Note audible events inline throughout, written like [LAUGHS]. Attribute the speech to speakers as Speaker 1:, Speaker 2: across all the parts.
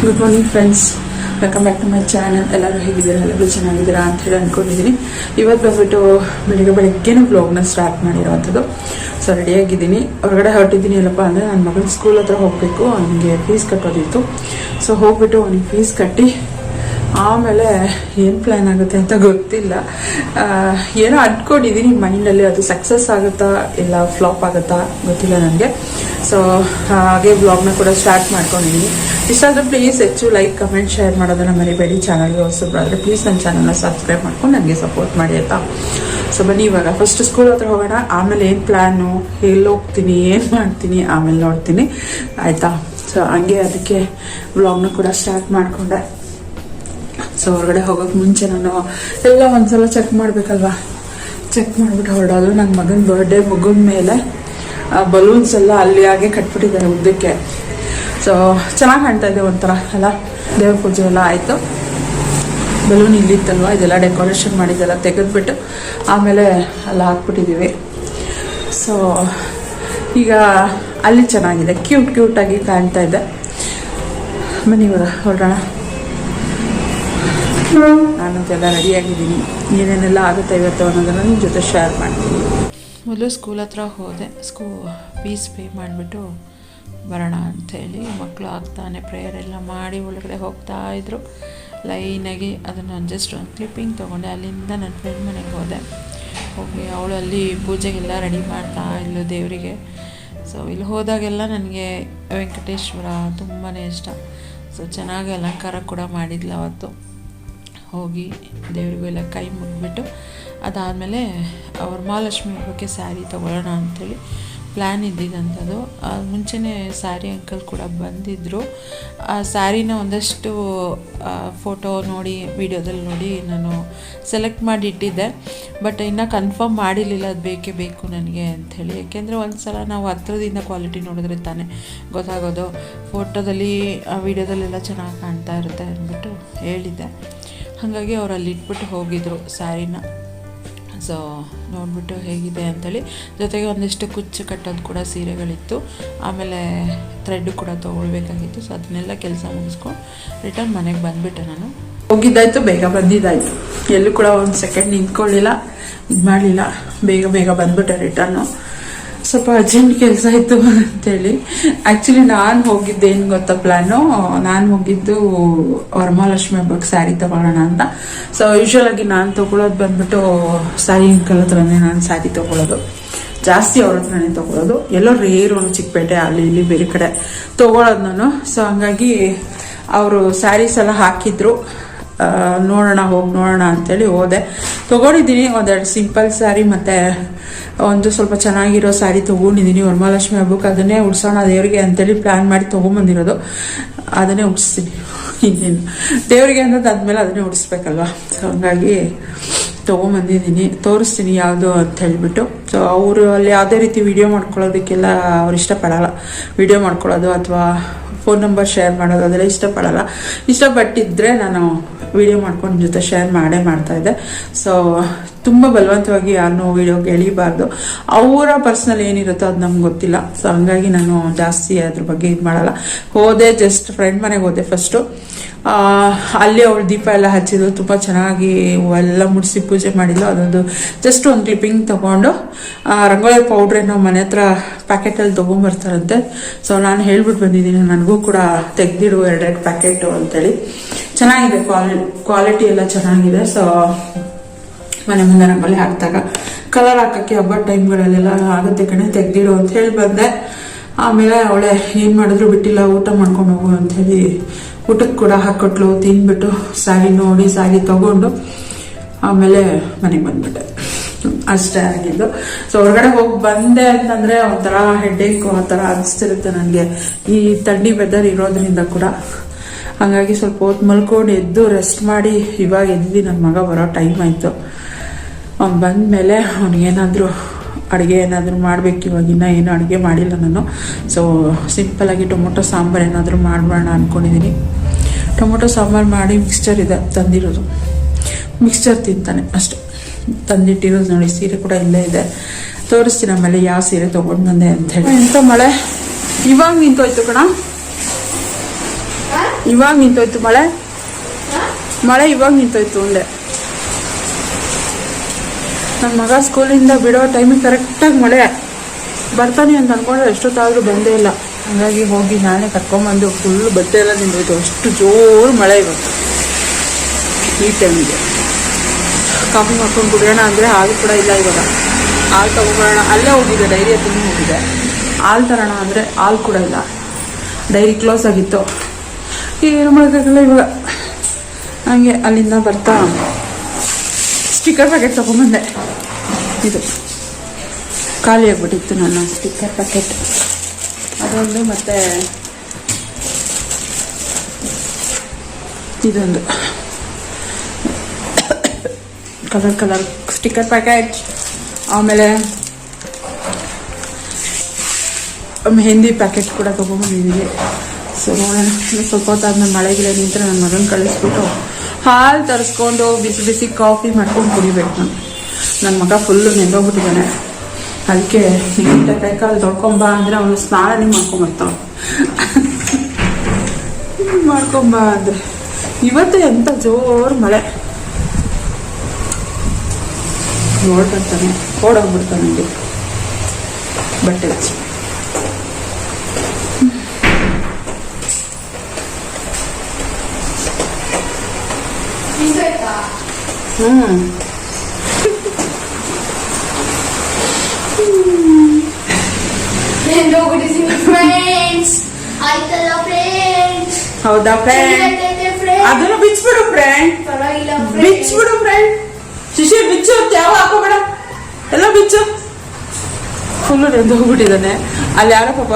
Speaker 1: Good morning friends welcome back to my channel ಎಲ್ಲರೂ ಹೇಗಿದ್ದೀರಾ? ಎಲ್ಲರೂ ಚೆನ್ನಾಗಿದ್ದೀರಾ ಅಂತ ಹೇಳಿ ಅಂದ್ಕೊಂಡಿದ್ದೀನಿ ಇವತ್ತು ಬಂದ್ಬಿಟ್ಟು ಬೆಳಿಗ್ಗೆ ಬೆಳಗ್ಗೆನೂ ಬ್ಲಾಗ್ನ ಸ್ಟಾರ್ಟ್ ಮಾಡಿರೋವಂಥದ್ದು. ಸೊ ರೆಡಿಯಾಗಿದ್ದೀನಿ ಹೊರಗಡೆ ಹೊರಟಿದ್ದೀನಿ ಅಲ್ಲಪ್ಪ ಅಂದರೆ ನನ್ನ ಮಗನ ಸ್ಕೂಲ್ ಹತ್ರ ಹೋಗಬೇಕು. ಅವನಿಗೆ ಫೀಸ್ ಕಟ್ಟೋದಿತ್ತು. ಸೊ ಹೋಗ್ಬಿಟ್ಟು ಅವನಿಗೆ ಫೀಸ್ ಕಟ್ಟಿ ಆಮೇಲೆ ಏನು ಪ್ಲ್ಯಾನ್ ಆಗುತ್ತೆ ಅಂತ ಗೊತ್ತಿಲ್ಲ. ಏನೋ ಅಂದ್ಕೊಂಡಿದ್ದೀನಿ ಮೈಂಡಲ್ಲಿ ಅದು ಸಕ್ಸಸ್ ಆಗುತ್ತಾ ಇಲ್ಲ ಫ್ಲಾಪ್ ಆಗುತ್ತಾ ಗೊತ್ತಿಲ್ಲ ನನಗೆ. ಸೊ ಹಾಗೆ ಬ್ಲಾಗ್ನ ಕೂಡ ಸ್ಟಾರ್ಟ್ ಮಾಡ್ಕೊಂಡಿದ್ದೀನಿ ಇಷ್ಟ ಆದರೆ ಪ್ಲೀಸ್ ಹೆಚ್ಚು ಲೈಕ್ ಕಮೆಂಟ್ ಶೇರ್ ಮಾಡೋದನ್ನ ಮರಿಬೇಡಿ. ಚಾನಲ್ಗೆ ಹೊಸಬ್ರಾದರೆ ಪ್ಲೀಸ್ ನನ್ನ ಚಾನಲ್ನ ಸಬ್ಸ್ಕ್ರೈಬ್ ಮಾಡ್ಕೊಂಡು ನನಗೆ ಸಪೋರ್ಟ್ ಮಾಡಿ ಆಯಿತಾ? ಸೊ ಬನ್ನಿ ಇವಾಗ ಫಸ್ಟ್ ಸ್ಕೂಲ್ ಹತ್ರ ಹೋಗೋಣ. ಆಮೇಲೆ ಏನು ಪ್ಲ್ಯಾನು ಎಲ್ಲಿ ಹೋಗ್ತೀನಿ ಏನು ಮಾಡ್ತೀನಿ? ಆಮೇಲೆ ನೋಡ್ತೀನಿ. ಆಯಿತಾ? ಸೊ ಹಂಗೆ ಅದಕ್ಕೆ ಬ್ಲಾಗ್ನ ಕೂಡ ಸ್ಟಾರ್ಟ್ ಮಾಡಿಕೊಂಡೆ. ಸೊ ಹೊರಗಡೆ ಹೋಗೋಕೆ ಮುಂಚೆ ನಾನು ಎಲ್ಲ ಒಂದ್ಸಲ ಚೆಕ್ ಮಾಡಬೇಕಲ್ವಾ? ಚೆಕ್ ಮಾಡ್ಬಿಟ್ಟು ಹೊರಡೋದು. ನನ್ನ ಮಗನ ಬರ್ಡೇ ಮುಗಿದ ಮೇಲೆ ಬಲೂನ್ಸ್ ಎಲ್ಲ ಅಲ್ಲಿ ಹಾಗೆ ಕಟ್ಬಿಟ್ಟಿದ್ದಾರೆ ಉದ್ದಕ್ಕೆ. ಸೊ ಚೆನ್ನಾಗಿ ಕಾಣ್ತಾ ಇದೆ ಒಂಥರ ಎಲ್ಲ ದೇವ್ರ ಪೂಜೆ ಎಲ್ಲ ಆಯಿತು. ಬಲೂನ್ ಇಲ್ಲಿತ್ತಲ್ವ? ಇದೆಲ್ಲ ಡೆಕೋರೇಷನ್ ಮಾಡಿದ್ದೆಲ್ಲ ತೆಗೆದ್ಬಿಟ್ಟು ಆಮೇಲೆ ಅಲ್ಲಿ ಹಾಕ್ಬಿಟ್ಟಿದ್ದೀವಿ ಸೊ ಈಗ ಅಲ್ಲಿ ಚೆನ್ನಾಗಿದೆ. ಕ್ಯೂಟ್ ಕ್ಯೂಟಾಗಿ ಕಾಣ್ತಾ ಇದೆ. ಇವಾಗ, ಹೊರಡೋಣ. ನಾನಂತೆಲ್ಲ ರೆಡಿಯಾಗಿದ್ದೀನಿ. ಏನೇನೆಲ್ಲ ಆಗುತ್ತೆ ಇವತ್ತು ಅನ್ನೋದನ್ನು ನಿಮ್ಮ ಜೊತೆ ಶೇರ್ ಮಾಡ್ತೀನಿ. ಮೊದಲು ಸ್ಕೂಲ್ ಹತ್ರ ಹೋದೆ. ಸ್ಕೂ ಫೀಸ್ ಪೇ ಮಾಡಿಬಿಟ್ಟು ಬರೋಣ ಅಂಥೇಳಿ. ಮಕ್ಕಳು ಆಗ್ತಾನೆ ಪ್ರೇಯರ್ ಎಲ್ಲ ಮಾಡಿ ಒಳಗಡೆ ಹೋಗ್ತಾ ಇದ್ರು. ಲೈನಾಗಿ ಅದನ್ನು ಜಸ್ಟ್ ಒಂದು ಕ್ಲಿಪ್ಪಿಂಗ್ ತೊಗೊಂಡೆ. ಅಲ್ಲಿಂದ ನನ್ನ ಫ್ರೆಂಡ್ ಮನೆಗೆ ಹೋದೆ. ಹೋಗಿ ಅವಳು ಅಲ್ಲಿ ಪೂಜೆಗೆಲ್ಲ ರೆಡಿ ಮಾಡ್ತಾ ಇದ್ಲು ದೇವರಿಗೆ. ಸೊ ಇಲ್ಲಿ ಹೋದಾಗೆಲ್ಲ ನನಗೆ ವೆಂಕಟೇಶ್ವರ ತುಂಬಾ ಇಷ್ಟ. ಸೊ ಚೆನ್ನಾಗಿ ಅಲಂಕಾರ ಕೂಡ ಮಾಡಿದ್ಲು ಅವತ್ತು. ಹೋಗಿ ದೇವರಿಗೆಲ್ಲ ಕೈ ಮುಗಿಬಿಟ್ಟು ಅದಾದಮೇಲೆ ಅವ್ರ ಮಹಾಲಕ್ಷ್ಮಿ ಹಬ್ಬಕ್ಕೆ ಸ್ಯಾರಿ ತೊಗೊಳ್ಳೋಣ ಅಂಥೇಳಿ ಪ್ಲ್ಯಾನ್ ಇದ್ದಿದ್ದಂಥದ್ದು ಮುಂಚೆನೇ ಸ್ಯಾರಿ ಅಂಕಲ್ ಕೂಡ ಬಂದಿದ್ದರು ಆ ಸ್ಯಾರಿನ ಒಂದಷ್ಟು ಫೋಟೋ ನೋಡಿ ವಿಡಿಯೋದಲ್ಲಿ ನೋಡಿ ನಾನು ಸೆಲೆಕ್ಟ್ ಮಾಡಿ ಇಟ್ಟಿದ್ದೆ ಬಟ್ ಇನ್ನೂ ಕನ್ಫರ್ಮ್ ಮಾಡಿರಲಿಲ್ಲ ಅದು ಬೇಕೇ ಬೇಕು ನನಗೆ ಅಂಥೇಳಿ. ಯಾಕೆಂದರೆ ಒಂದು ಸಲ ನಾವು ಹತ್ರದಿಂದ ಕ್ವಾಲಿಟಿ ನೋಡಿದ್ರೆ ತಾನೇ ಗೊತ್ತಾಗೋದು. ಫೋಟೋದಲ್ಲಿ ವಿಡಿಯೋದಲ್ಲೆಲ್ಲ ಚೆನ್ನಾಗಿ ಕಾಣ್ತಾ ಇರುತ್ತೆ ಅಂದ್ಬಿಟ್ಟು ಹೇಳಿದ್ದೆ. ಹಾಗಾಗಿ ಅವ್ರು ಅಲ್ಲಿ ಇಟ್ಬಿಟ್ಟು ಹೋಗಿದ್ರು ಸ್ಯಾರಿನ. ಸೊ ನೋಡಿಬಿಟ್ಟು ಹೇಗಿದೆ ಅಂಥೇಳಿ ಜೊತೆಗೆ ಒಂದಿಷ್ಟು ಕುಚ್ಚು ಕಟ್ಟೋದು ಕೂಡ ಸೀರೆಗಳಿತ್ತು. ಆಮೇಲೆ ಥ್ರೆಡ್ ಕೂಡ ತೊಗೊಳ್ಬೇಕಾಗಿತ್ತು. ಸೊ ಅದನ್ನೆಲ್ಲ ಕೆಲಸ ಮುಗಿಸ್ಕೊಂಡು ರಿಟರ್ನ್ ಮನೆಗೆ ಬಂದುಬಿಟ್ಟೆ ನಾನು. ಹೋಗಿದ್ದಾಯ್ತು, ಬೇಗ ಬಂದಿದ್ದಾಯ್ತು. ಎಲ್ಲೂ ಕೂಡ ಒಂದು ಸೆಕೆಂಡ್ ನಿಂತ್ಕೊಳ್ಳಿಲ್ಲ ಇದು ಮಾಡಲಿಲ್ಲ ಬೇಗ ಬೇಗ ಬಂದುಬಿಟ್ಟೆ ರಿಟರ್ನು ಸ್ವಲ್ಪ ಅರ್ಜೆಂಟ್ ಕೆಲಸ ಇತ್ತು ಅಂತೇಳಿ ಆ್ಯಕ್ಚುಲಿ ನಾನು ಹೋಗಿದ್ದು, ಏನು ಗೊತ್ತಾ ಪ್ಲ್ಯಾನು ನಾನು ಹೋಗಿದ್ದು ವರಮಹಾಲಕ್ಷ್ಮಿ ಹಬ್ಬಕ್ಕೆ ಸ್ಯಾರಿ ತಗೊಳ್ಳೋಣ ಅಂತ. ಸೊ ಯೂಶ್ವಲ್ ಆಗಿ ನಾನು ತಗೊಳ್ಳೋದು ಬಂದ್ಬಿಟ್ಟು ಸ್ಯಾರಿ ಅಂಕಲ್ ಹತ್ರನೇ ನಾನು ಸ್ಯಾರಿ ತಗೊಳ್ಳೋದು. ಜಾಸ್ತಿ ಅವ್ರ ಹತ್ರನೇ ತಗೊಳ್ಳೋದು. ಎಲ್ಲೋ ರೇರು ಚಿಕ್ಕಪೇಟೆ, ಅಲ್ಲಿ ಇಲ್ಲಿ ಬೇರೆ ಕಡೆ ತಗೊಳ್ಳೋದು ನಾನು. ಸೊ ಹಂಗಾಗಿ ಅವರು ಸ್ಯಾರೀಸ್ ಎಲ್ಲ ಹಾಕಿದ್ರು. ನೋಡೋಣ, ಹೋಗಿ ನೋಡೋಣ ಅಂತೇಳಿ ಹೋದೆ. ತೊಗೊಂಡಿದ್ದೀನಿ ಒಂದೆರಡು ಸಿಂಪಲ್ ಸ್ಯಾರಿ ಮತ್ತು ಒಂದು ಸ್ವಲ್ಪ ಚೆನ್ನಾಗಿರೋ ಸ್ಯಾರಿ ತೊಗೊಂಡಿದ್ದೀನಿ. ವರಮಹಾಲಕ್ಷ್ಮಿ ಹಬ್ಬಕ್ಕೆ ಅದನ್ನೇ ಉಡ್ಸೋಣ ದೇವರಿಗೆ ಅಂತೇಳಿ ಪ್ಲ್ಯಾನ್ ಮಾಡಿ ತೊಗೊಂಬಂದಿರೋದು. ಅದನ್ನೇ ಉಡಿಸ್ತೀನಿ. ಇನ್ನೇನು. ದೇವರಿಗೆ ಅಂತ ಆದಮೇಲೆ ಅದನ್ನೇ ಉಡಿಸ್ಬೇಕಲ್ವ? ಸೊ ಹಂಗಾಗಿ ತೊಗೊಂಬಂದಿದ್ದೀನಿ. ತೋರಿಸ್ತೀನಿ ಯಾವುದು ಅಂತ ಹೇಳಿಬಿಟ್ಟು. ಸೊ ಅವರು ಅಲ್ಲಿ ಯಾವುದೇ ರೀತಿ ವಿಡಿಯೋ ಮಾಡ್ಕೊಳ್ಳೋದಕ್ಕೆಲ್ಲ ಅವ್ರು ಇಷ್ಟಪಡಲ್ಲ. ವಿಡಿಯೋ ಮಾಡ್ಕೊಳ್ಳೋದು ಅಥವಾ ಫೋನ್ ನಂಬರ್ ಶೇರ್ ಮಾಡೋದು, ಅದೆಲ್ಲ ಇಷ್ಟಪಡಲ್ಲ. ಇಷ್ಟಪಟ್ಟಿದ್ದರೆ ನಾನು ವಿಡಿಯೋ ಮಾಡ್ಕೊಂಡು ಜೊತೆ ಶೇರ್ ಮಾಡೇ ಮಾಡ್ತಾಯಿದ್ದೆ ಸೊ ತುಂಬ ಬಲವಂತವಾಗಿ ಯಾರನ್ನೂ ವೀಡಿಯೋಗೆ ಎಳಿಬಾರ್ದು. ಅವರ ಪರ್ಸ್ನಲ್ ಏನಿರುತ್ತೋ ಅದು ನಮ್ಗೆ ಗೊತ್ತಿಲ್ಲ. ಸೊ ಹಂಗಾಗಿ ನಾನು ಜಾಸ್ತಿ ಅದ್ರ ಬಗ್ಗೆ ಇದು ಮಾಡಲ್ಲ. ಹೋದೆ ಜಸ್ಟ್ ಫ್ರೆಂಡ್ ಮನೆಗೆ ಹೋದೆ ಫಸ್ಟು ಅಲ್ಲಿ ಅವಳು ದೀಪ ಎಲ್ಲ ಹಚ್ಚಿದ್ರು. ತುಂಬ ಚೆನ್ನಾಗಿ ಎಲ್ಲ ಮುಡಿಸಿ ಪೂಜೆ ಮಾಡಿದ್ಲು. ಅದೊಂದು ಜಸ್ಟ್ ಒಂದು ಕ್ಲಿಪ್ಪಿಂಗ್ ತಗೊಂಡು ರಂಗೋಲಿ ಪೌಡ್ರ್ ಏನೋ ಮನೆ ಹತ್ರ ಪ್ಯಾಕೆಟಲ್ಲಿ ತೊಗೊಂಬರ್ತಾರಂತೆ. ಸೊ ನಾನು ಹೇಳ್ಬಿಟ್ಟು ಬಂದಿದ್ದೀನಿ. ನನಗೂ ಕೂಡ ತೆಗೆದಿಡು ಎರಡೆರಡು ಪ್ಯಾಕೆಟು ಅಂತೇಳಿ. ಚೆನ್ನಾಗಿದೆ ಕ್ವಾಲಿ ಕ್ವಾಲಿಟಿ ಎಲ್ಲ ಚೆನ್ನಾಗಿದೆ. ಸೊ ಮನೆ ಮುಂದೆ ನಮ್ಮಲ್ಲಿ ಹಾಕಿದಾಗ ಕಲರ್ ಹಾಕಕ್ಕೆ ಹಬ್ಬದ ಟೈಮ್ಗಳಲ್ಲೆಲ್ಲ ಆಗುತ್ತೆ ಕಣೆ ತೆಗ್ದಿಡು ಅಂತ ಹೇಳಿ ಬಂದೆ. ಆಮೇಲೆ ಅವಳೆ ಏನು ಮಾಡಿದ್ರು ಬಿಟ್ಟಿಲ್ಲ, ಊಟ ಮಾಡ್ಕೊಂಡು ಹೋಗು ಅಂತ ಹೇಳಿ ಊಟಕ್ಕೆ ಕೂಡ ಹಾಕೊಟ್ಲು ತಿನ್ಬಿಟ್ಟು ಸ್ಯಾರಿ ನೋಡಿ ಸ್ಯಾರಿ ತಗೊಂಡು ಆಮೇಲೆ ಮನೆಗೆ ಬಂದ್ಬಿಟ್ಟೆ. ಅಷ್ಟೇ ಆಗಿದ್ದು. ಸೊ ಹೊರಗಡೆ ಹೋಗಿ ಬಂದೆ ಅಂತಂದ್ರೆ ಒಂಥರ ಹೆಡ್ಡೇಕ್ ಆ ಥರ ಅನಿಸ್ತಿರುತ್ತೆ ನನಗೆ ಈ ತಣ್ಣಿ ವೆದರ್ ಇರೋದ್ರಿಂದ ಕೂಡ. ಹಾಗಾಗಿ ಸ್ವಲ್ಪ ಹೊತ್ತು ಮಲ್ಕೊಂಡು ಎದ್ದು ರೆಸ್ಟ್ ಮಾಡಿ ಇವಾಗ ಎದ್ದಿ ನನ್ನ ಮಗ ಬರೋ ಟೈಮ್ ಆಯಿತು. ಅವ್ನು ಬಂದಮೇಲೆ ಅವ್ನಿಗೇನಾದರೂ ಅಡುಗೆ ಏನಾದರೂ ಮಾಡಬೇಕು ಇವಾಗಿನ್ನ ಏನು ಅಡುಗೆ ಮಾಡಿಲ್ಲ ನಾನು. ಸೊ ಸಿಂಪಲಾಗಿ ಟೊಮೊಟೊ ಸಾಂಬಾರು ಏನಾದರೂ ಮಾಡಬೇಡ ಅಂದ್ಕೊಂಡಿದ್ದೀನಿ ಟೊಮೊಟೊ ಸಾಂಬಾರು ಮಾಡಿ ಮಿಕ್ಸ್ಚರ್ ಇದೆ, ತಂದಿರೋದು. ಮಿಕ್ಸ್ಚರ್ ತಿಂತಾನೆ ಅಷ್ಟೆ. ತಂದಿಟ್ಟಿರೋದು ನೋಡಿ, ಸೀರೆ ಕೂಡ ಇಲ್ಲೇ ಇದೆ. ತೋರಿಸ್ತೀನಿ ಆಮೇಲೆ ಯಾವ ಸೀರೆ ತೊಗೊಂಡು ಬಂದೆ ಅಂತ ಹೇಳಿ. ಎಂಥ ಮಳೆ? ಇವಾಗ ನಿಂತೋಯ್ತು ಕಣ? ಇವಾಗ ನಿಂತೋಯ್ತು ಮಳೆ? ಮಳೆ ಇವಾಗ ನಿಂತೋಯ್ತು ಒಂದೇ ನನ್ನ ಮಗ ಸ್ಕೂಲಿಂದ ಬಿಡೋ ಟೈಮಿಗೆ ಕರೆಕ್ಟಾಗಿ ಮಳೆ. ಬರ್ತಾನೆ ಅಂತ ಅನ್ಕೊಂಡ್ರೆ ಎಷ್ಟೊತ್ತಾದರೂ ಬಂದೇ ಇಲ್ಲ. ಹಾಗಾಗಿ ಹೋಗಿ ನಾನೇ ಕರ್ಕೊಂಬಂದು ಫುಲ್ ಬಟ್ಟೆ ಎಲ್ಲ ನಿಂದೋಯ್ತು ಅಷ್ಟು ಜೋರು ಮಳೆ ಇವತ್ತು ಈ ಟೈಮಿಗೆ ಕಾಫಿ ಮಾಡ್ಕೊಂಡು ಕುಡಿಯೋಣ ಅಂದರೆ ಹಾಲು ಕೂಡ ಇಲ್ಲ ಇವಾಗ. ಹಾಲು ತಗೊಂಬರೋಣ ಅಲ್ಲೇ ಹೋಗಿದೆ ಡೈರಿ ಹತ್ರನೂ ಹೋಗಿದೆ. ಹಾಲು ತರೋಣ ಅಂದರೆ ಹಾಲು ಕೂಡ ಇಲ್ಲ. ಡೈರಿ ಕ್ಲೋಸ್ ಆಗಿತ್ತು. ಏನು ಮಾಡೋಕ್ಕಾಗಲ್ಲ ಇವಾಗ? ಹಂಗೆ ಅಲ್ಲಿಂದ ಬರ್ತಾ. ಸ್ಟಿಕ್ಕರ್ ಪ್ಯಾಕೆಟ್ ತೊಗೊಂಬಂದೆ ಇದು ಖಾಲಿ ಆಗ್ಬಿಟ್ಟಿತ್ತು ನಾನು ಸ್ಟಿಕ್ಕರ್ ಪ್ಯಾಕೆಟ್ ಅದೊಂದು ಮತ್ತೆ ಇದೊಂದು. ಕಲರ್ ಕಲರ್ ಸ್ಟಿಕ್ಕರ್ ಪ್ಯಾಕೆಟ್ ಆಮೇಲೆ ಮೆಹಂದಿ ಪ್ಯಾಕೆಟ್ ಕೂಡ ತೊಗೊಂಬಂದಿದ್ದೀವಿ ಸೊ ನೋಡೋಣ ಸ್ವಲ್ಪ ಹೊತ್ತಾದ್ಮೇಲೆ ಮಳೆಗಿಲ್ಲ ನಿಂತರೆ ನನ್ನ ಮಗನ ಕಳಿಸ್ಬಿಟ್ಟು ಹಾಲು ತರಿಸ್ಕೊಂಡು ಬಿಸಿ ಬಿಸಿ ಕಾಫಿ ಮಾಡ್ಕೊಂಡು ಕುಡಿಬೇಕು ನಾನು. ನನ್ನ ಮಗ ಫುಲ್ಲು ನೆಂದೋಗ್ಬಿಟ್ಟಿದ್ದಾನೆ. ಅದಕ್ಕೆ ನೀಟಾಗಿ ಕೈ ಕಾಲು ತೊಳ್ಕೊಂಬ ಅಂದರೆ ಅವನು ಸ್ನಾನನೇ ಮಾಡ್ಕೊಂಬರ್ತಾವ ಮಾಡ್ಕೊಂಬ ಅಂದರೆ. ಇವತ್ತು ಎಂಥ ಜೋರು ಮಳೆ. ನೋಡ್ಬರ್ತಾನೆ ಓಡೋಗ್ಬಿಡ್ತಾನೆ ಬಟ್ಟೆ ಹಚ್ಚಿ.
Speaker 2: ಫ್ರೆಂಡ್ಸ್
Speaker 1: ಹೌದಾ ಫ್ರೆಂಡ್ ಅದನ್ನು ಬಿಚ್ಬಿಡು ಫ್ರೆಂಡ್ ಬಿಚ್ಬಿಡು ಫ್ರೆಂಡ್ ಶಿಶಿ ಬಿಚ್ಚು ಯಾವ ಹಾಕೋಬೇಡ ಎಲ್ಲ ಬಿಚ್ಚು. ಫುಲ್ಲು ನೆಂದೋಗ್ಬಿಟ್ಟಿದ್ದಾನೆ. ಅಲ್ಲಿ ಯಾರೋ ಪಾಪ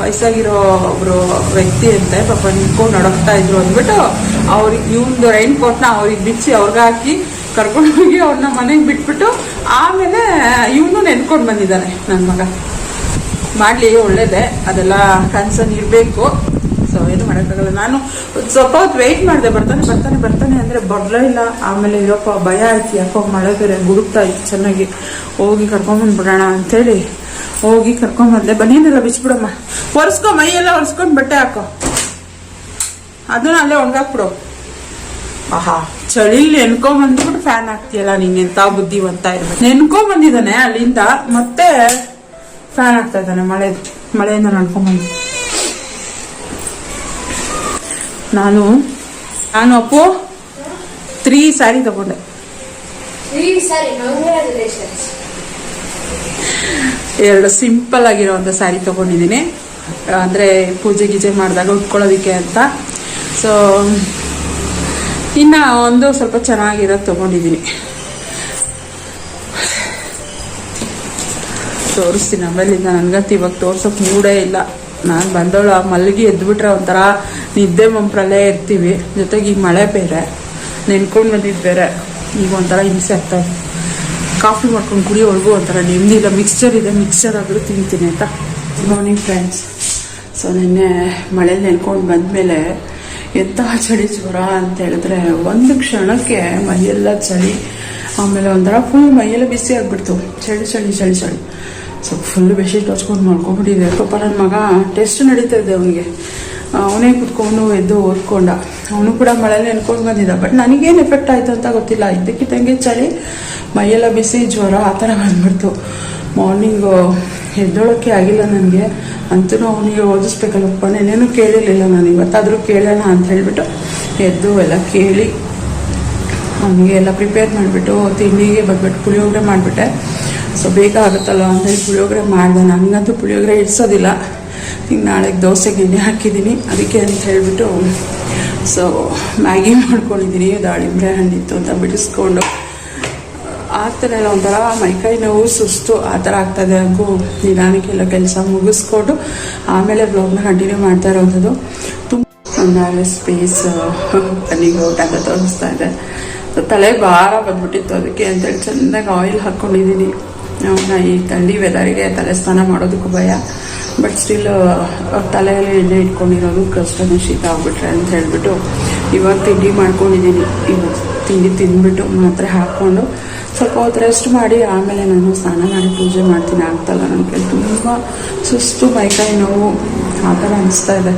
Speaker 1: ವಯಸ್ಸಾಗಿರೋ ಒಬ್ರು ವ್ಯಕ್ತಿ ಅಂತೆ, ಪಾಪ ನಿಂತ್ಕೊಂಡು ನಡಕ್ತಾ ಇದ್ರು ಅಂದ್ಬಿಟ್ಟು ಅವ್ರಿಗೆ ಇವ್ನದು ರೈನ್ ಕೋಟ್ನ ಅವ್ರಿಗೆ ಬಿಚ್ಚಿ ಅವ್ರಿಗೆ ಹಾಕಿ ಕರ್ಕೊಂಡು ಹೋಗಿ ಅವ್ರನ್ನ ಮನೆಗೆ ಬಿಟ್ಬಿಟ್ಟು ಆಮೇಲೆ ಇವನು ನೆನ್ಕೊಂಡು ಬಂದಿದ್ದಾನೆ ನನ್ನ ಮಗ. ಮಾಡಲಿ, ಒಳ್ಳೇದೇ. ಅದೆಲ್ಲ ಕನ್ಸರ್ನ್ ಇರಬೇಕು ಸೊ ಏನು ಮಾಡೋಕ್ಕಾಗಲ್ಲ. ನಾನು ಸ್ವಲ್ಪ ಹೊತ್ತು ವೆಯ್ಟ್ ಮಾಡಿದೆ. ಬರ್ತಾನೆ ಬರ್ತಾನೆ ಬರ್ತಾನೆ ಅಂದರೆ ಬರಲೇ ಇಲ್ಲ. ಆಮೇಲೆ ಇರೋಪ್ಪ, ಭಯ ಆಯ್ತು. ಯಾಕೋ ಮಳೆ ಬೇರೆ ಗುಡುಕ್ತಾ ಇತ್ತು. ಚೆನ್ನಾಗಿ ಹೋಗಿ ಕರ್ಕೊಂಬಂದ್ಬಿಡೋಣ ಅಂತೇಳಿ ಹೋಗಿ ಕರ್ಕೊಂಡ್ ಬಂದೆ. ಬನ್ನಿನೆಲ್ಲ ಬಿಚ್ಬಿಡಮ್ಮ ಒರೆಸ್ಕೊ ಎಲ್ಲ ಒರೆಸ್ಕೊಂಡು ಬಟ್ಟೆ ಹಾಕೋ. ಅದನ್ನ ಅಲ್ಲೇ ಒಣಗಾಕ್ಬಿಡು. ಆಹಾ, ಚಳಿಲಿ ನೆನ್ಕೊಂಬಂದ್ಬಿಟ್ಟು ಫ್ಯಾನ್ ಹಾಕ್ತಿಯಲ್ಲ ನೀನ್ ಎಂತ ಬುದ್ಧಿವಂತ ಇರ್ಬೇಕು. ನೆನ್ಕೊಂಬಂದಿದ್ದಾನೆ ಅಲ್ಲಿಂದ, ಮತ್ತೆ ಫ್ಯಾನ್ ಹಾಕ್ತಾ ಇದ್ದಾನೆ ಮಳೆ, ಮಳೆಯಿಂದ ನಡ್ಕೊಂಬಂದು ನಾನು ನಾನು ಅಪ್ಪು ತ್ರೀ ಸ್ಯಾರಿ ತಗೊಂಡೆ. ಎರಡು ಸಿಂಪಲ್ ಆಗಿರೋಂಥ ಸ್ಯಾರಿ ತಗೊಂಡಿದ್ದೀನಿ. ಅಂದರೆ ಪೂಜೆ ಗೀಜೆ ಮಾಡಿದಾಗ ಉಟ್ಕೊಳ್ಳೋದಕ್ಕೆ ಅಂತ. ಸೊ ಇನ್ನು ಒಂದು ಸ್ವಲ್ಪ ಚೆನ್ನಾಗಿರೋದು ತಗೊಂಡಿದ್ದೀನಿ. ತೋರಿಸ್ತೀನಿ ಆಮೇಲಿಂದ ನನಗಂತೂ ಇವಾಗ ತೋರ್ಸೋಕೆ ಮೂಡೇ ಇಲ್ಲ. ನಾನು ಬಂದವಳು ಆ ಮಲ್ಲಿಗೆ ಎದ್ಬಿಟ್ರೆ ಒಂಥರ ನಿದ್ದೆ ಮಂಪ್ರಲ್ಲೇ ಇರ್ತೀವಿ. ಜೊತೆಗೆ ಈಗ ಮಳೆ ಬೇರೆ. ನೆನ್ಕೊಂಡು ಬಂದಿದ್ದು ಬೇರೆ. ಈಗ ಒಂಥರ ಹಿಂಸೆ ಆಗ್ತಾ ಇದೆ. ಕಾಫಿ ಮಾಡ್ಕೊಂಡು ಕುಡಿಯೋವರೆಗೂ ಒಂಥರ ನೆಮ್ಮದಿ ಇಲ್ಲ. ಮಿಕ್ಸ್ಚರ್ ಇದೆ ಮಿಕ್ಸ್ಚರ್ ಆದರೂ ತಿಂತೀನಿ ಆಯಿತಾ? ಮಾರ್ನಿಂಗ್ ಫ್ರೆಂಡ್ಸ್ ಸೊ ನಿನ್ನೆ ಮಳೆಯಲ್ಲಿ ನೆನ್ಕೊಂಡು ಬಂದಮೇಲೆ ಎಂತಹ ಚಳಿ ಜ್ವರ ಅಂತ ಹೇಳಿದ್ರೆ ಒಂದು ಕ್ಷಣಕ್ಕೆ ಮೈಯೆಲ್ಲ ಚಳಿ, ಆಮೇಲೆ ಒಂಥರ ಫುಲ್ ಮೈಯೆಲ್ಲ ಬಿಸಿ ಆಗ್ಬಿಡ್ತು. ಚಳಿ ಚಳಿ ಚಳಿ ಚಳಿ. ಸೊ ಫುಲ್ ಬೆಡ್ಶೀಟ್ ಹಚ್ಕೊಂಡು ಮಾಡ್ಕೊಂಡ್ಬಿಟ್ಟಿದೆ ಪಾಪ ನನ್ನ ಮಗ ಟೆಸ್ಟ್ ನಡೀತಾ ಇದೆ ಅವನಿಗೆ. ಅವನೇ ಕುತ್ಕೊಂಡು ಎದ್ದು ಓದ್ಕೊಂಡ. ಅವನು ಕೂಡ ಮಳೆಯಲ್ಲಿ ನೆನ್ಕೊಂಡು ಬಂದಿದ್ದ. ಬಟ್ ನನಗೇನು ಎಫೆಕ್ಟ್ ಆಯಿತು ಅಂತ ಗೊತ್ತಿಲ್ಲ. ಇದ್ದಕ್ಕಿದ್ದಂಗೆ ಚಳಿ, ಮೈಯೆಲ್ಲ ಬಿಸಿ, ಜ್ವರ, ಆ ಥರ ಬಂದ್ಬಿಡ್ತು. ಮಾರ್ನಿಂಗು ಎದ್ದೊಳಕ್ಕೆ ಆಗಿಲ್ಲ ನನಗೆ. ಅಂತೂ ಅವನಿಗೆ ಓದಿಸ್ಬೇಕಲ್ಲಪ್ಪ ನೆನೇನು ಕೇಳಿರಲಿಲ್ಲ ನಾನು. ಇವತ್ತಾದರೂ ಕೇಳೋಣ ಅಂತ ಹೇಳಿಬಿಟ್ಟು ಎದ್ದು ಎಲ್ಲ ಕೇಳಿ ಅವನಿಗೆ ಎಲ್ಲ ಪ್ರಿಪೇರ್ ಮಾಡಿಬಿಟ್ಟು ತಿಂಡಿಗೆ ಬಂದ್ಬಿಟ್ಟು ಪುಳಿಯೋಗರೆ ಮಾಡಿಬಿಟ್ಟೆ. ಸೊ, ಬೇಗ ಆಗುತ್ತಲ್ಲ ಅಂತೇಳಿ ಪುಳಿಯೋಗರೆ ಮಾಡಿದೆ. ನನಗಂತೂ ಪುಳಿಯೋಗರೆ ಇಡ್ಸೋದಿಲ್ಲ ಈಗ ನಾಳೆಗೆ ದೋಸೆಗೆ ಎಣ್ಣೆ ಹಾಕಿದ್ದೀನಿ. ಅದಕ್ಕೆ ಅಂತ ಹೇಳಿಬಿಟ್ಟು ಸೊ ಮ್ಯಾಗಿ ಮಾಡ್ಕೊಂಡಿದ್ದೀನಿ. ದಾಳಿಂಬೆ ಹಣ್ಣಿತ್ತು ಅಂತ ಬಿಡಿಸ್ಕೊಂಡು. ಆಗ್ತಾನೆಲ್ಲ ಒಂಥರ ಮೈಕೈ ನೋವು, ಸುಸ್ತು ಆ ಥರ ಆಗ್ತದೆ ಹಾಗೂ ನಿಧಾನಕ್ಕೆಲ್ಲ ಕೆಲಸ ಮುಗಿಸ್ಕೊಂಡು ಆಮೇಲೆ ಬ್ಲಾಗ್ನ ಕಂಟಿನ್ಯೂ ಮಾಡ್ತಾ ಇರೋವಂಥದ್ದು ತುಂಬ ಚೆನ್ನಾಗಿ ಸ್ಪೇಸ್ ಕಣ್ಣಿಗೆ ಊಟ ತೋರಿಸ್ತಾ ಇದೆ. ತಲೆ ಭಾರ ಬಂದ್ಬಿಟ್ಟಿತ್ತು. ಅದಕ್ಕೆ ಅಂತೇಳಿ ಚೆನ್ನಾಗಿ ಆಯಿಲ್ ಹಾಕ್ಕೊಂಡಿದ್ದೀನಿ ಅವನ್ನ ಈ ಥಂಡಿ ವೆದರಿಗೆ ತಲೆ ಸ್ನಾನ ಮಾಡೋದಕ್ಕೂ ಭಯ. ಬಟ್ ಸ್ಟಿಲ್ ತಲೆಯಲ್ಲಿ ಎಣ್ಣೆ ಇಟ್ಕೊಂಡಿರೋದು ಕಷ್ಟನೇ ಶೀತ ಆಗ್ಬಿಟ್ರೆ ಅಂತ ಹೇಳಿಬಿಟ್ಟು ಇವಾಗ ತಿಂಡಿ ಮಾಡ್ಕೊಂಡಿದ್ದೀನಿ. ಇವಾಗ ತಿಂಡಿ ತಿಂದ್ಬಿಟ್ಟು ಮಾತ್ರೆ ಹಾಕ್ಕೊಂಡು ಸ್ವಲ್ಪ ಹೊತ್ತು ರೆಸ್ಟ್ ಮಾಡಿ, ಆಮೇಲೆ ನಾನು ಸ್ನಾನ ಮಾಡಿ ಪೂಜೆ ಮಾಡ್ತೀನಿ. ಆಗ್ತಲ್ಲ ನನಗೆ ತುಂಬ ಸುಸ್ತು ಮೈಕೈ ನೋವು. ಆ ಥರ ಅನಿಸ್ತಾ ಇದೆ.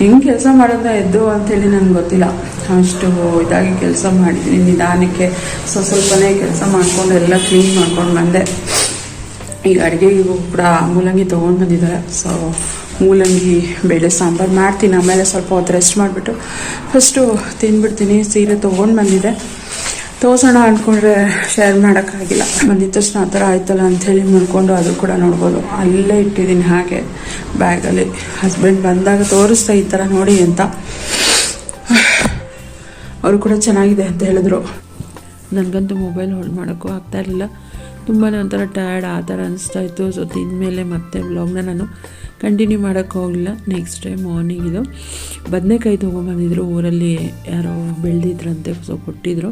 Speaker 1: ಹೆಂಗೆ ಕೆಲಸ ಮಾಡೋದ ಎದ್ದು ಅಂತೇಳಿ ನನಗೆ ಗೊತ್ತಿಲ್ಲ. ಅಷ್ಟು ಇದಾಗಿ ಕೆಲಸ ಮಾಡಿದ್ದೀನಿ. ನಿಧಾನಕ್ಕೆ ಸ್ವಲ್ಪ ಸ್ವಲ್ಪನೇ ಕೆಲಸ ಮಾಡ್ಕೊಂಡು ಎಲ್ಲ ಕ್ಲೀನ್ ಮಾಡ್ಕೊಂಡು ಬಂದೆ. ಈಗ ಅಡುಗೆಗೂ ಕೂಡ ಮೂಲಂಗಿ ತೊಗೊಂಡು ಬಂದಿದ್ದಾರೆ. ಸೊ ಮೂಲಂಗಿ, ಬೇಳೆ, ಸಾಂಬಾರು ಮಾಡ್ತೀನಿ. ಆಮೇಲೆ ಸ್ವಲ್ಪ ಹೊತ್ತು ರೆಸ್ಟ್ ಮಾಡಿಬಿಟ್ಟು ಫಸ್ಟು ತಿಂದ್ಬಿಡ್ತೀನಿ ಸೀರೆ ತೊಗೊಂಡು ಬಂದಿದೆ. ತೋರ್ಸೋಣ ಅಂದ್ಕೊಂಡ್ರೆ ಶೇರ್ ಮಾಡೋಕ್ಕಾಗಿಲ್ಲ. ಬಂದಿದ್ದ ತಕ್ಷಣ ಆ ಥರ ಆಯ್ತಲ್ಲ ಅಂಥೇಳಿ ಮುಡ್ಕೊಂಡು ಅದು ಕೂಡ ನೋಡ್ಬೋದು. ಅಲ್ಲೇ ಇಟ್ಟಿದ್ದೀನಿ ಹಾಗೆ ಬ್ಯಾಗಲ್ಲಿ. ಹಸ್ಬೆಂಡ್ ಬಂದಾಗ ತೋರಿಸ್ತಾ ಈ ಥರ ನೋಡಿ ಅಂತ. ಅವರು ಕೂಡ ಚೆನ್ನಾಗಿದೆ ಅಂತ ಹೇಳಿದ್ರು. ನನಗಂತೂ ಮೊಬೈಲ್ ಹೋಲ್ಡ್ ಮಾಡೋಕ್ಕೂ ಆಗ್ತಾ ಇರಲಿಲ್ಲ. ತುಂಬಾ ಒಂಥರ ಟಯರ್ಡ್ ಆ ಥರ ಇತ್ತು. ಸೊ ತಿಂದಮೇಲೆ ಮತ್ತೆ ವ್ಲಾಗ್ನ ನಾನು ಕಂಟಿನ್ಯೂ ಮಾಡೋಕ್ಕೆ ಹೋಗಲಿಲ್ಲ. ನೆಕ್ಸ್ಟ್ ಡೇ ಮಾರ್ನಿಂಗ್ ಇದು. ಬದನೆಕಾಯಿ ತೊಗೊಂಬಂದಿದ್ರು. ಊರಲ್ಲಿ ಯಾರೋ ಬೆಳೆದಿದ್ರಂತೆ. ಸೊ ಕೊಟ್ಟಿದ್ರು.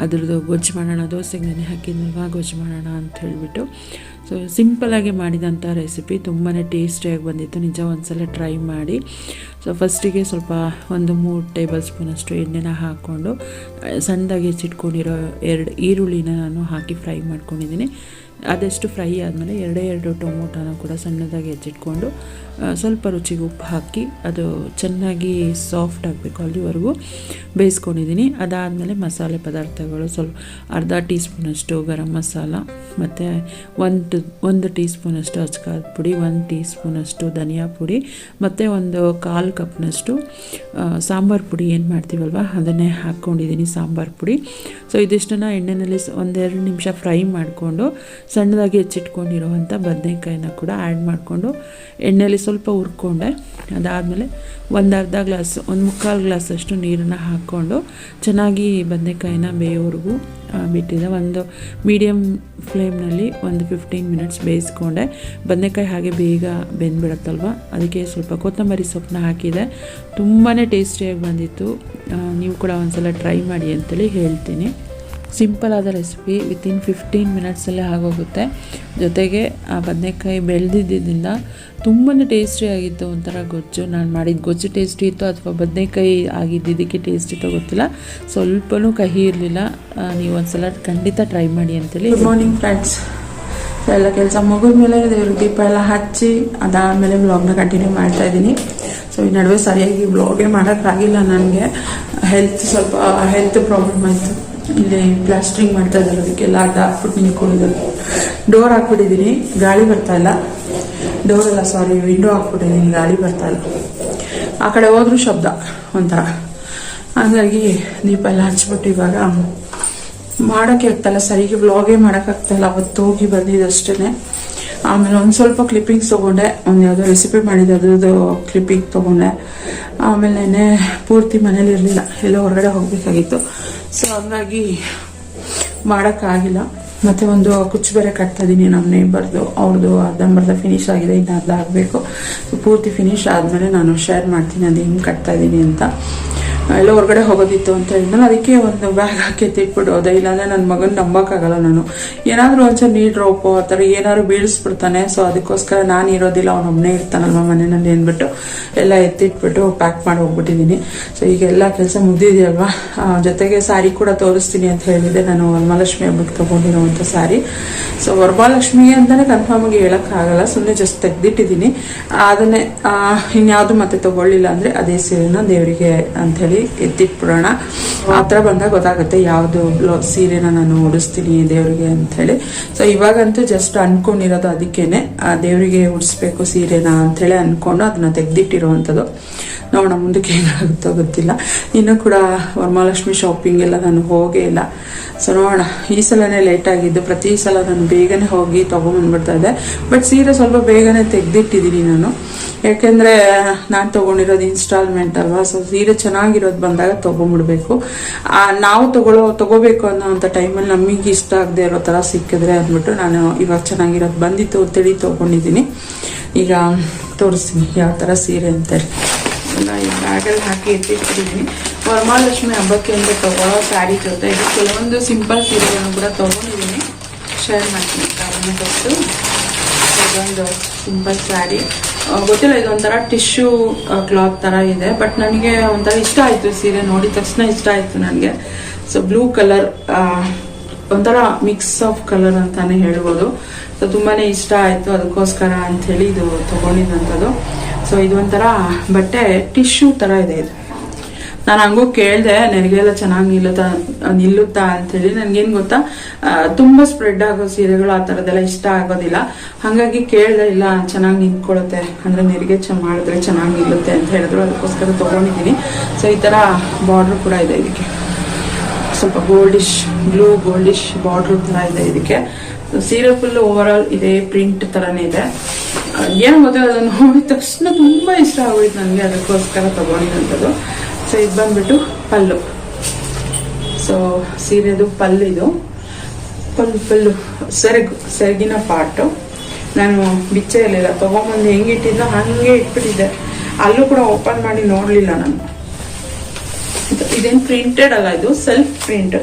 Speaker 1: ಅದ್ರದ್ದು ಗೊಜ್ಜು ಮಾಡೋಣ, ದೋಸೆಗೆ ನೆನೆ ಹಾಕಿದ್ನಲ್ವ, ಗೊಜ್ಜು ಮಾಡೋಣ ಅಂತ ಹೇಳಿಬಿಟ್ಟು. ಸೊ ಸಿಂಪಲಾಗಿ ಮಾಡಿದಂಥ ರೆಸಿಪಿ ತುಂಬಾ ಟೇಸ್ಟಿಯಾಗಿ ಬಂದಿತ್ತು. ನಿಜ ಒಂದ್ಸಲ ಟ್ರೈ ಮಾಡಿ. ಸೊ ಫಸ್ಟಿಗೆ ಸ್ವಲ್ಪ ಒಂದು ಮೂರು ಟೇಬಲ್ ಸ್ಪೂನಷ್ಟು ಎಣ್ಣೆನ ಹಾಕ್ಕೊಂಡು, ಸಣ್ಣದಾಗಿ ಹೆಚ್ಚಿಟ್ಕೊಂಡಿರೋ ಎರಡು ಈರುಳ್ಳಿನ ನಾನು ಹಾಕಿ ಫ್ರೈ ಮಾಡ್ಕೊಂಡಿದ್ದೀನಿ. ಅದೆಷ್ಟು ಫ್ರೈ ಆದಮೇಲೆ ಎರಡೇ ಎರಡು ಟೊಮೊಟೊನ ಕೂಡ ಸಣ್ಣದಾಗಿ ಹೆಚ್ಚಿಟ್ಕೊಂಡು ಸ್ವಲ್ಪ ರುಚಿಗೆ ಉಪ್ಪು ಹಾಕಿ ಅದು ಚೆನ್ನಾಗಿ ಸಾಫ್ಟ್ ಆಗಬೇಕು ಅಲ್ಲಿವರೆಗೂ. ಬೇಯಿಸ್ಕೊಂಡಿದ್ದೀನಿ. ಅದಾದಮೇಲೆ ಮಸಾಲೆ ಪದಾರ್ಥಗಳು ಸ್ವಲ್ಪ ಅರ್ಧ ಟೀ ಸ್ಪೂನಷ್ಟು ಗರಂ ಮಸಾಲ, ಮತ್ತು ಒಂದು ಒಂದು ಟೀ ಸ್ಪೂನಷ್ಟು ಅಚ್ಕಾರದ ಪುಡಿ, ಒಂದು ಟೀ ಸ್ಪೂನಷ್ಟು ಧನಿಯಾ ಪುಡಿ, ಮತ್ತು ಒಂದು ಕಾಲು ಕಪ್ನಷ್ಟು ಸಾಂಬಾರು ಪುಡಿ ಏನು ಮಾಡ್ತೀವಲ್ವ? ಅದನ್ನೇ ಹಾಕ್ಕೊಂಡಿದ್ದೀನಿ ಸಾಂಬಾರು ಪುಡಿ. ಸೊ ಇದಿಷ್ಟನ್ನು ಎಣ್ಣೆಯಲ್ಲಿ ಒಂದೆರಡು ನಿಮಿಷ ಫ್ರೈ ಮಾಡಿಕೊಂಡು ಸಣ್ಣದಾಗಿ ಹೆಚ್ಚಿಟ್ಕೊಂಡಿರುವಂಥ ಬದನೆಕಾಯಿನ ಕೂಡ ಆ್ಯಡ್ ಮಾಡಿಕೊಂಡು ಎಣ್ಣೆಯಲ್ಲಿ ಸ್ವಲ್ಪ ಹುರ್ಕೊಂಡೆ. ಅದಾದಮೇಲೆ ಒಂದು ಅರ್ಧ ಗ್ಲಾಸ್, ಒಂದು ಮುಕ್ಕಾಲು ಗ್ಲಾಸಷ್ಟು ನೀರನ್ನು ಹಾಕ್ಕೊಂಡು ಚೆನ್ನಾಗಿ ಬದನೆಕಾಯಿನ ಬೇಯೋವರೆಗೂ ಬಿಟ್ಟಿದೆ. ಒಂದು ಮೀಡಿಯಮ್ ಫ್ಲೇಮ್ನಲ್ಲಿ ಒಂದು ಫಿಫ್ಟೀನ್ ಮಿನಿಟ್ಸ್ ಬೇಯಿಸ್ಕೊಂಡೆ. ಬದನೆಕಾಯಿ ಹಾಗೆ ಬೇಗ ಬೆಂದ್ಬಿಡುತ್ತಲ್ವ? ಅದಕ್ಕೆ ಸ್ವಲ್ಪ ಕೊತ್ತಂಬರಿ ಸೊಪ್ಪನ್ನ ಹಾಕಿದೆ. ತುಂಬಾ ಟೇಸ್ಟಿಯಾಗಿ ಬಂದಿತ್ತು. ನೀವು ಕೂಡ ಒಂದ್ಸಲ ಟ್ರೈ ಮಾಡಿ ಅಂತೇಳಿ ಹೇಳ್ತೀನಿ. ಸಿಂಪಲ್ ಆದ ರೆಸಿಪಿ ವಿತಿನ್ ಫಿಫ್ಟೀನ್ ಮಿನಿಟ್ಸಲ್ಲೇ ಆಗೋಗುತ್ತೆ. ಜೊತೆಗೆ ಆ ಬದನೆಕಾಯಿ ಬೆಳೆದಿದ್ದರಿಂದ ತುಂಬಾ ಟೇಸ್ಟಿಯಾಗಿತ್ತು ಒಂಥರ ಗೊಜ್ಜು. ನಾನು ಮಾಡಿದ ಗೊಜ್ಜು ಟೇಸ್ಟಿ ಇತ್ತು ಅಥವಾ ಬದನೆಕಾಯಿ ಆಗಿದ್ದಿದ್ದಕ್ಕೆ ಟೇಸ್ಟ್ ಇತ್ತು ಗೊತ್ತಿಲ್ಲ. ಸ್ವಲ್ಪನೂ ಕಹಿ ಇರಲಿಲ್ಲ. ನೀವು ಒಂದ್ಸಲ ಖಂಡಿತ ಟ್ರೈ ಮಾಡಿ ಅಂತೇಳಿ ಗುಡ್ ಮಾರ್ನಿಂಗ್ ಫ್ರೆಂಡ್ಸ್ ಎಲ್ಲ ಕೆಲಸ ಮುಗಿದ ಮೇಲೆ ದೇವ್ರಿಗೆ ದೀಪ ಎಲ್ಲ ಹಚ್ಚಿ ಅದಾದಮೇಲೆ ವ್ಲಾಗ್ನ ಕಂಟಿನ್ಯೂ ಮಾಡ್ತಾ ಇದ್ದೀನಿ. ಸೊ ಈ ನಡುವೆ ಸರಿಯಾಗಿ ವ್ಲಾಗೇ ಮಾಡೋಕ್ಕಾಗಿಲ್ಲ ನನಗೆ. ಹೆಲ್ತ್ ಸ್ವಲ್ಪ ಹೆಲ್ತ್ ಪ್ರಾಬ್ಲಮ್ ಆಯಿತು. ಇಲ್ಲಿ ಪ್ಲಾಸ್ಟ್ರಿಂಗ್ ಮಾಡ್ತಾ ಇದ್ದಾರೆ. ಅದಕ್ಕೆಲ್ಲ ಅಡ್ಡ ಹಾಕ್ಬಿಟ್ಟು ನಿಂತ್ಕೊಂಡಿದ್ದಾರೆ ಡೋರ್ ಹಾಕ್ಬಿಟ್ಟಿದ್ದೀನಿ. ಗಾಳಿ ಬರ್ತಾ ಇಲ್ಲ. ಡೋರ್ ಅಲ್ಲ ಸಾರಿ ವಿಂಡೋ ಹಾಕ್ಬಿಟ್ಟಿದ್ದೀನಿ. ಗಾಳಿ ಬರ್ತಾ ಇಲ್ಲ. ಆ ಕಡೆ ಹೋದ್ರೂ ಶಬ್ದ ಒಂಥರ. ಹಾಗಾಗಿ ದೀಪ ಎಲ್ಲ ಹಚ್ಬಿಟ್ಟು ಇವಾಗ ಮಾಡೋಕ್ಕೆ ಆಗ್ತಾಯಿಲ್ಲ ಸರಿಗೆ ವ್ಲಾಗೇ ಮಾಡೋಕ್ಕಾಗ್ತಾಯಿಲ್ಲ ಅವತ್ತು ಹೋಗಿ ಬಂದಿದ್ದಷ್ಟೇ ಆಮೇಲೆ ಒಂದು ಸ್ವಲ್ಪ ಕ್ಲಿಪ್ಪಿಂಗ್ಸ್ ತೊಗೊಂಡೆ. ಒಂದು ಯಾವುದೋ ರೆಸಿಪಿ ಮಾಡಿದ್ದೆ. ಅದ್ರದ್ದು ಕ್ಲಿಪ್ಪಿಂಗ್ ತೊಗೊಂಡೆ. ಆಮೇಲೆ ಪೂರ್ತಿ ಮನೇಲಿ ಇರಲಿಲ್ಲ. ಎಲ್ಲೋ ಹೊರಗಡೆ ಹೋಗಬೇಕಾಗಿತ್ತು. ಸೊ ಹಂಗಾಗಿ ಮಾಡೋಕ್ಕಾಗಿಲ್ಲ. ಮತ್ತೆ ಒಂದು ಕುಚ್ಚು ಬೇರೆ ಕಟ್ತಾ ಇದ್ದೀನಿ ನಮ್ಮ ನೇಬರ್ದು ಅವ್ರದ್ದು ಅರ್ಧಂಬರ್ಧ ಫಿನಿಶ್ ಆಗಿದೆ ಇನ್ನು ಅರ್ಧ ಆಗಬೇಕು ಪೂರ್ತಿ ಫಿನಿಶ್ ಆದಮೇಲೆ ನಾನು ಶೇರ್ ಮಾಡ್ತೀನಿ ಅದು ಹಿಂಗೆ ಕಟ್ತಾ ಇದ್ದೀನಿ ಅಂತ. ಎಲ್ಲ ಹೊರಗಡೆ ಹೋಗೋದಿತ್ತು ಅಂತ ಹೇಳಿದ್ನಲ್ಲ, ಅದಕ್ಕೆ ಒಂದು ಬ್ಯಾಗ್ ಹಾಕಿ ಎತ್ತಿಟ್ಬಿಟ್ಟು ಹೋದೆ. ಇಲ್ಲಾಂದ್ರೆ ನನ್ನ ಮಗನ ನಂಬಕ್ಕಾಗಲ್ಲ ನಾನು. ಏನಾದರೂ ಒಂಚೂರು ನೀರು ರೋಪು, ಆ ಥರ ಏನಾದ್ರು ಬೀಳಿಸ್ಬಿಡ್ತಾನೆ. ಸೊ ಅದಕ್ಕೋಸ್ಕರ ನಾನು ಇರೋದಿಲ್ಲ ಅವನೊಬ್ಬನೇ ಇರ್ತಾನಲ್ವ ಮನೆಯಲ್ಲಿ ಅಂದ್ಬಿಟ್ಟು ಎಲ್ಲ ಎತ್ತಿಟ್ಬಿಟ್ಟು ಪ್ಯಾಕ್ ಮಾಡಿ ಹೋಗ್ಬಿಟ್ಟಿದ್ದೀನಿ. ಸೊ ಈಗ ಎಲ್ಲ ಕೆಲಸ ಮುಗ್ದಿದೆಯಲ್ವಾ? ಜೊತೆಗೆ ಸಾರಿ ಕೂಡ ತೋರಿಸ್ತೀನಿ ಅಂತ ಹೇಳಿದೆ. ನಾನು ವರಮಹಾಲಕ್ಷ್ಮಿ ಹಬ್ಬಕ್ಕೆ ತೊಗೊಂಡಿರುವಂಥ ಸಾರಿ ಸೊ ವರಮಹಾಲಕ್ಷ್ಮಿಗೆ ಅಂತಲೇ ಕನ್ಫರ್ಮ್ ಆಗಿ ಹೇಳೋಕ್ಕಾಗಲ್ಲ. ಸುಮ್ಮನೆ ಜಸ್ಟ್ ತೆಗೆದಿಟ್ಟಿದ್ದೀನಿ. ಅದನ್ನೇ ಇನ್ಯಾವುದು ಮತ್ತೆ ತಗೊಳ್ಳಿಲ್ಲ ಅಂದರೆ ಅದೇ ಸೀರೆನ ದೇವರಿಗೆ ಅಂಥೇಳಿ ಎತ್ತಿಟ್ಬಿಡೋಣ. ಆ ಬಂದಾಗ ಗೊತ್ತಾಗುತ್ತೆ ಯಾವುದು ಸೀರೆನ ನಾನು ಉಡಿಸ್ತೀನಿ ದೇವರಿಗೆ ಅಂಥೇಳಿ ಸೊ ಇವಾಗಂತೂ ಜಸ್ಟ್ ಅನ್ಕೊಂಡಿರೋದು ಅದಕ್ಕೇನೆ. ದೇವರಿಗೆ ಉಡಿಸ್ಬೇಕು ಸೀರೆನ ಅಂಥೇಳಿ ಅನ್ಕೊಂಡು ಅದನ್ನ ತೆಗ್ದಿಟ್ಟಿರುವಂಥದ್ದು. ನೋಡೋಣ ಮುಂದಕ್ಕೆ ಏನಾಗುತ್ತೋ ಗೊತ್ತಿಲ್ಲ. ಇನ್ನೂ ಕೂಡ ವರಮಹಾಲಕ್ಷ್ಮಿ ಶಾಪಿಂಗ್ ಎಲ್ಲ ನಾನು ಹೋಗೇ ಇಲ್ಲ. ಸೊ ನೋಡೋಣ, ಈ ಸಲನೇ ಲೇಟ್ ಆಗಿದ್ದು, ಪ್ರತಿ ಸಲ ನಾನು ಬೇಗನೆ ಹೋಗಿ ತೊಗೊಂಬಂದ್ಬಿಡ್ತಾ ಇದ್ದೆ. ಬಟ್ ಸೀರೆ ಸ್ವಲ್ಪ ಬೇಗನೆ ತೆಗೆದಿಟ್ಟಿದ್ದೀನಿ ನಾನು. ಯಾಕೆಂದರೆ ನಾನು ತೊಗೊಂಡಿರೋದು ಇನ್ಸ್ಟಾಲ್ಮೆಂಟ್ ಅಲ್ವಾ? ಸೊ ಸೀರೆ ಚೆನ್ನಾಗಿರೋದು ಬಂದಾಗ ತೊಗೊಂಬಿಡ್ಬೇಕು. ನಾವು ತಗೊಳ್ಳೋ ತಗೋಬೇಕು ಅನ್ನೋವಂಥ ಟೈಮಲ್ಲಿ ನಮಗೆ ಇಷ್ಟ ಆಗದೆ ಇರೋ ಥರ ಸಿಕ್ಕಿದ್ರೆ ಅಂದ್ಬಿಟ್ಟು ನಾನು ಇವಾಗ ಚೆನ್ನಾಗಿರೋದು ಬಂದಿತ್ತು ಅಂತೇಳಿ ತೊಗೊಂಡಿದ್ದೀನಿ. ಈಗ ತೋರಿಸ್ತೀನಿ ಯಾವ ಥರ ಸೀರೆ ಅಂತೇಳಿ ಎಲ್ಲ ಈ ಬ್ಯಾಗಲ್ಲಿ ಹಾಕಿ ಎತ್ತಿಟ್ಟಿದ್ದೀನಿ ವರಮಹಾಲಕ್ಷ್ಮಿ ಹಬ್ಬಕ್ಕೆ ಅಂತ ತಗೊಳ್ಳೋ ಸ್ಯಾರಿ ಜೊತೆ ಇದು. ಕೆಲವೊಂದು ಸಿಂಪಲ್ ಸೀರೆಗಳನ್ನು ಕೂಡ ತೊಗೊಂಡಿದ್ದೀನಿ. ಶೇರ್ ಮಾಡ್ತೀನಿ. ಅದನ್ನೇ ಫಸ್ಟು ಸಿಂಪಲ್ ಸ್ಯಾರಿ ಗೊತ್ತಿಲ್ಲ, ಇದೊಂಥರ ಟಿಶ್ಯೂ ಕ್ಲಾತ್ ಥರ ಇದೆ. ಬಟ್ ನನಗೆ ಒಂಥರ ಇಷ್ಟ ಆಯಿತು ಸೀರೆ ನೋಡಿದ ತಕ್ಷಣ ಇಷ್ಟ ಆಯಿತು ನನಗೆ. ಸೊ ಬ್ಲೂ ಕಲರ್ ಒಂಥರ ಮಿಕ್ಸ್ ಆಫ್ ಕಲರ್ ಅಂತಾನೆ ಹೇಳ್ಬೋದು. ಸೊ ತುಂಬಾ ಇಷ್ಟ ಆಯಿತು. ಅದಕ್ಕೋಸ್ಕರ ಅಂಥೇಳಿ ಇದು ತೊಗೊಂಡಿದ್ದಂಥದ್ದು. ಸೊ ಇದು ಒಂಥರ ಬಟ್ಟೆ ಟಿಶ್ಯೂ ಥರ ಇದೆ ಇದು. ನಾನು ಹಂಗೂ ಕೇಳಿದೆ ನೆರಿಗೆಲ್ಲ ಚೆನ್ನಾಗಿ ನಿಲ್ಲುತ್ತಾ ನಿಲ್ಲುತ್ತಾ ಅಂತೇಳಿ ನನಗೇನು ಗೊತ್ತಾ ತುಂಬ ಸ್ಪ್ರೆಡ್ ಆಗೋ ಸೀರೆಗಳು ಆ ಥರದ್ದೆಲ್ಲ ಇಷ್ಟ ಆಗೋದಿಲ್ಲ. ಹಾಗಾಗಿ ಕೇಳಿದೆ, ಇಲ್ಲ, ಚೆನ್ನಾಗಿ ನಿಂತ್ಕೊಳ್ಳುತ್ತೆ. ಅಂದರೆ ನೆರಿಗೆ ಚ, ಮಾಡಿದ್ರೆ ಚೆನ್ನಾಗಿ ನಿಲ್ಲುತ್ತೆ ಅಂತ ಹೇಳಿದ್ರು. ಅದಕ್ಕೋಸ್ಕರ ತೊಗೊಂಡಿದ್ದೀನಿ. ಸೊ ಈ ಥರ ಬಾರ್ಡ್ರ್ ಕೂಡ ಇದೆ ಇದಕ್ಕೆ. ಸ್ವಲ್ಪ ಗೋಲ್ಡಿಶ್ ಬ್ಲೂ ಗೋಲ್ಡಿಶ್ ಬಾರ್ಡ್ರ್ ಥರ ಇದೆ ಇದಕ್ಕೆ. ಸೀರೆ ಫುಲ್ ಓವರ್ ಆಲ್ ಇದೆ ಪ್ರಿಂಟ್ ಥರನೇ ಇದೆ. ಏನೋ ಗೊತ್ತಿಲ್ಲ ಅದನ್ನು ನೋಡಿದ ತಕ್ಷಣ ತುಂಬ ಇಷ್ಟ ಆಗೋಯ್ತು ನನಗೆ, ಅದಕ್ಕೋಸ್ಕರ ತಗೊಂಡಿದ್ದಂಥದ್ದು ಸೊ ಇದು ಬಂದ್ಬಿಟ್ಟು ಪಲ್ಲು. ಸೊ ಸೀರೆದು ಪಲ್ಲು ಇದು. ಪಲ್ಲು ಪಲ್ಲು. ಸೆರಗು, ಸೆರಗಿನ ಪಾಟು ನಾನು ಬಿಚ್ಚೇ ಇರಲಿಲ್ಲ. ತೊಗೊಂಬಂದು ಹೆಂಗೆ ಇಟ್ಟಿದ್ದೋ ಹಾಗೆ ಇಟ್ಬಿಟ್ಟಿದ್ದೆ. ಅಲ್ಲೂ ಕೂಡ ಓಪನ್ ಮಾಡಿ ನೋಡಲಿಲ್ಲ ನಾನು. ಇದು- ಇದೇನು ಪ್ರಿಂಟೆಡ್ ಅಲ್ಲ ಇದು? ಸೆಲ್ಫ್ ಪ್ರಿಂಟ್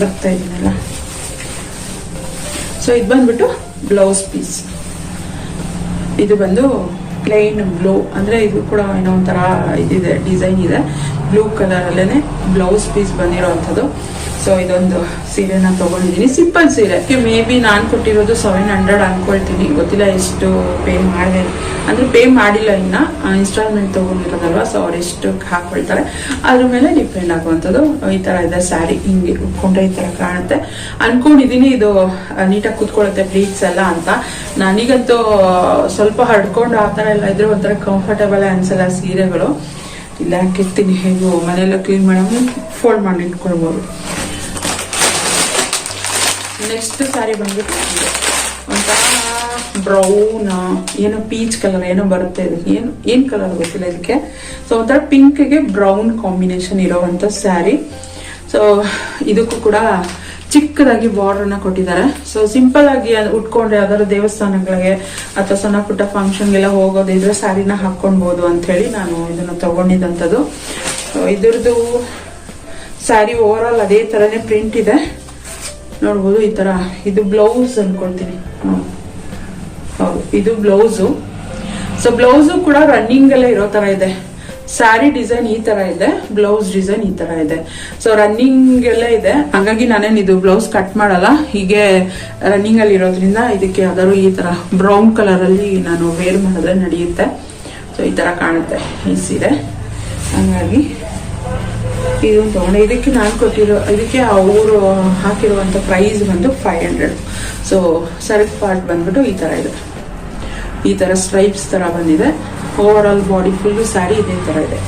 Speaker 1: ಬರ್ತಾ ಇದ್ದೀನಲ್ಲ. ಸೊ ಇದು ಬಂದ್ಬಿಟ್ಟು ಬ್ಲೌಸ್ ಪೀಸ್ ಇದು ಬಂದು ಪ್ಲೈನ್ ಬ್ಲೂ ಅಂದ್ರೆ ಇದು ಕೂಡ ಏನೋ ಒಂಥರ ಇದಿದೆ ಡಿಸೈನ್ ಇದೆ. ಬ್ಲೂ ಕಲರ್ ಅಲ್ಲೇನೆ ಬ್ಲೌಸ್ ಪೀಸ್ ಬಂದಿರೋವಂಥದ್ದು ಸೊ ಇದೊಂದು ಸೀರೆನ ತಗೊಂಡಿದ್ದೀನಿ ಸಿಂಪಲ್ ಸೀರೆ ಮೇ ಬಿ ನಾನು ಕೊಟ್ಟಿರೋದು ಸೆವೆನ್ ಹಂಡ್ರೆಡ್ ಅನ್ಕೊಳ್ತೀನಿ. ಗೊತ್ತಿಲ್ಲ ಎಷ್ಟು ಪೇ ಮಾಡಿದೆ. ಅಂದರೆ ಪೇ ಮಾಡಿಲ್ಲ ಇನ್ನು. ಇನ್ಸ್ಟಾಲ್ಮೆಂಟ್ ತೊಗೊಂಡಿರೋದಲ್ವ ಸೊ ಅವ್ರು ಎಷ್ಟು ಹಾಕೊಳ್ತಾರೆ. ಅದ್ರ ಮೇಲೆ ಡಿಪೆಂಡ್ ಆಗುವಂಥದ್ದು. ಈ ಥರ ಇದೆ ಸ್ಯಾರಿ ಹಿಂಗೆ ಉಟ್ಕೊಂಡ್ರೆ ಈ ಥರ ಕಾಣುತ್ತೆ. ಅನ್ಕೊಂಡಿದ್ದೀನಿ ಇದು ನೀಟಾಗಿ ಕೂತ್ಕೊಳ್ಳುತ್ತೆ ಪ್ಲೀಟ್ಸ್ ಎಲ್ಲ ಅಂತ. ನನಗಂತೂ, ಸ್ವಲ್ಪ ಹಡ್ಕೊಂಡು ಆ ಥರ ಎಲ್ಲ ಇದ್ರೆ ಒಂಥರ ಕಂಫರ್ಟಬಲ್ ಅನ್ಸಲ್ಲ ಸೀರೆಗಳು. ಇಲ್ಲ, ಹಾಕಿರ್ತೀನಿ. ಹೇಗೂ ಮನೆಯೆಲ್ಲ ಕ್ಲೀನ್ ಮಾಡೋದು ಫೋಲ್ಡ್ ಮಾಡಿ ಇಟ್ಕೊಳ್ಬೋದು. ನೆಕ್ಸ್ಟ್ ಸ್ಯಾರಿ ಬಂದ್ಬಿಟ್ಟು. ಒಂಥರ ಬ್ರೌನ್ ಏನೋ ಪೀಚ್ ಕಲರ್ ಏನೋ ಬರುತ್ತೆ ಇದು. ಏನು, ಏನ್ ಕಲರ್ ಗೊತ್ತಿಲ್ಲ ಇದಕ್ಕೆ. ಸೊ ಒಂಥರ ಪಿಂಕ್ಗೆ ಬ್ರೌನ್ ಕಾಂಬಿನೇಷನ್ ಇರೋವಂಥ ಸ್ಯಾರಿ ಸೊ ಇದಕ್ಕೂ ಕೂಡ ಚಿಕ್ಕದಾಗಿ ಬಾರ್ಡರ್ನ ಕೊಟ್ಟಿದ್ದಾರೆ. ಸೊ ಸಿಂಪಲ್ ಆಗಿ ಉಟ್ಕೊಂಡ್ರೆ ಯಾವ್ದಾದ್ರು ದೇವಸ್ಥಾನಗಳಿಗೆ ಅಥವಾ ಸಣ್ಣ ಪುಟ್ಟ ಫಂಕ್ಷನ್ಗೆಲ್ಲ ಹೋಗೋದಿದ್ರೆ ಸ್ಯಾರಿನ ಹಾಕೊಳ್ಬೋದು ಅಂತ ಹೇಳಿ ನಾನು ಇದನ್ನ ತಗೊಂಡಿದ್ದಂಥದ್ದು. ಸೊ ಇದ್ರದ್ದು ಸ್ಯಾರಿ ಓವರ್ ಆಲ್ ಅದೇ ತರನೇ ಪ್ರಿಂಟ್ ಇದೆ. ನೋಡ್ಬೋದು, ಈ ತರ ಇದು ಬ್ಲೌಸ್ ಅನ್ಕೊಳ್ತೀನಿ. ಇದು ಬ್ಲೌಸು ಸೊ ಬ್ಲೌಸು ಕೂಡ ರನ್ನಿಂಗ್ ಅಲ್ಲೇ ಇರೋ ತರ ಇದೆ. ಸ್ಯಾರಿ ಡಿಸೈನ್ ಈ ತರ ಇದೆ ಬ್ಲೌಸ್ ಡಿಸೈನ್ ಈ ತರ ಇದೆ. ಸೊ ರನ್ನಿಂಗ್ ಎಲ್ಲ ಇದೆ. ಹಾಗಾಗಿ ನಾನೇನು ಇದು ಬ್ಲೌಸ್ ಕಟ್ ಮಾಡಲ್ಲ. ಹೀಗೆ ರನ್ನಿಂಗ್ ಅಲ್ಲಿ ಇರೋದ್ರಿಂದ ಇದಕ್ಕೆ ಯಾವ್ದಾದ್ರು ಈ ತರ ಬ್ರೌನ್ ಕಲರ್ ಅಲ್ಲಿ ನಾನು ವೇರ್ ಮಾಡಿದ್ರೆ ನಡೆಯುತ್ತೆ. ಸೊ ಈ ತರ ಕಾಣುತ್ತೆ, ಈ ಸೀರೆ. ಹಂಗಾಗಿ ಇದು ತಗೊಂಡೆ. ಇದಕ್ಕೆ ನಾನು ಕೊಟ್ಟಿರೋ, ಇದಕ್ಕೆ ಅವರು ಹಾಕಿರುವಂತ ಪ್ರೈಸ್ ಬಂದು ಫೈವ್ ಹಂಡ್ರೆಡ್ ಸೊ ಸರ್ಕ್ ಪಾರ್ಟ್ ಬಂದ್ಬಿಟ್ಟು ಈ ತರ ಇದೆ. ಈ ತರ ಸ್ಟ್ರೈಪ್ಸ್ ತರ ಬಂದಿದೆ. Over all body full sari ಇದೇ ತರ ಇದೆ.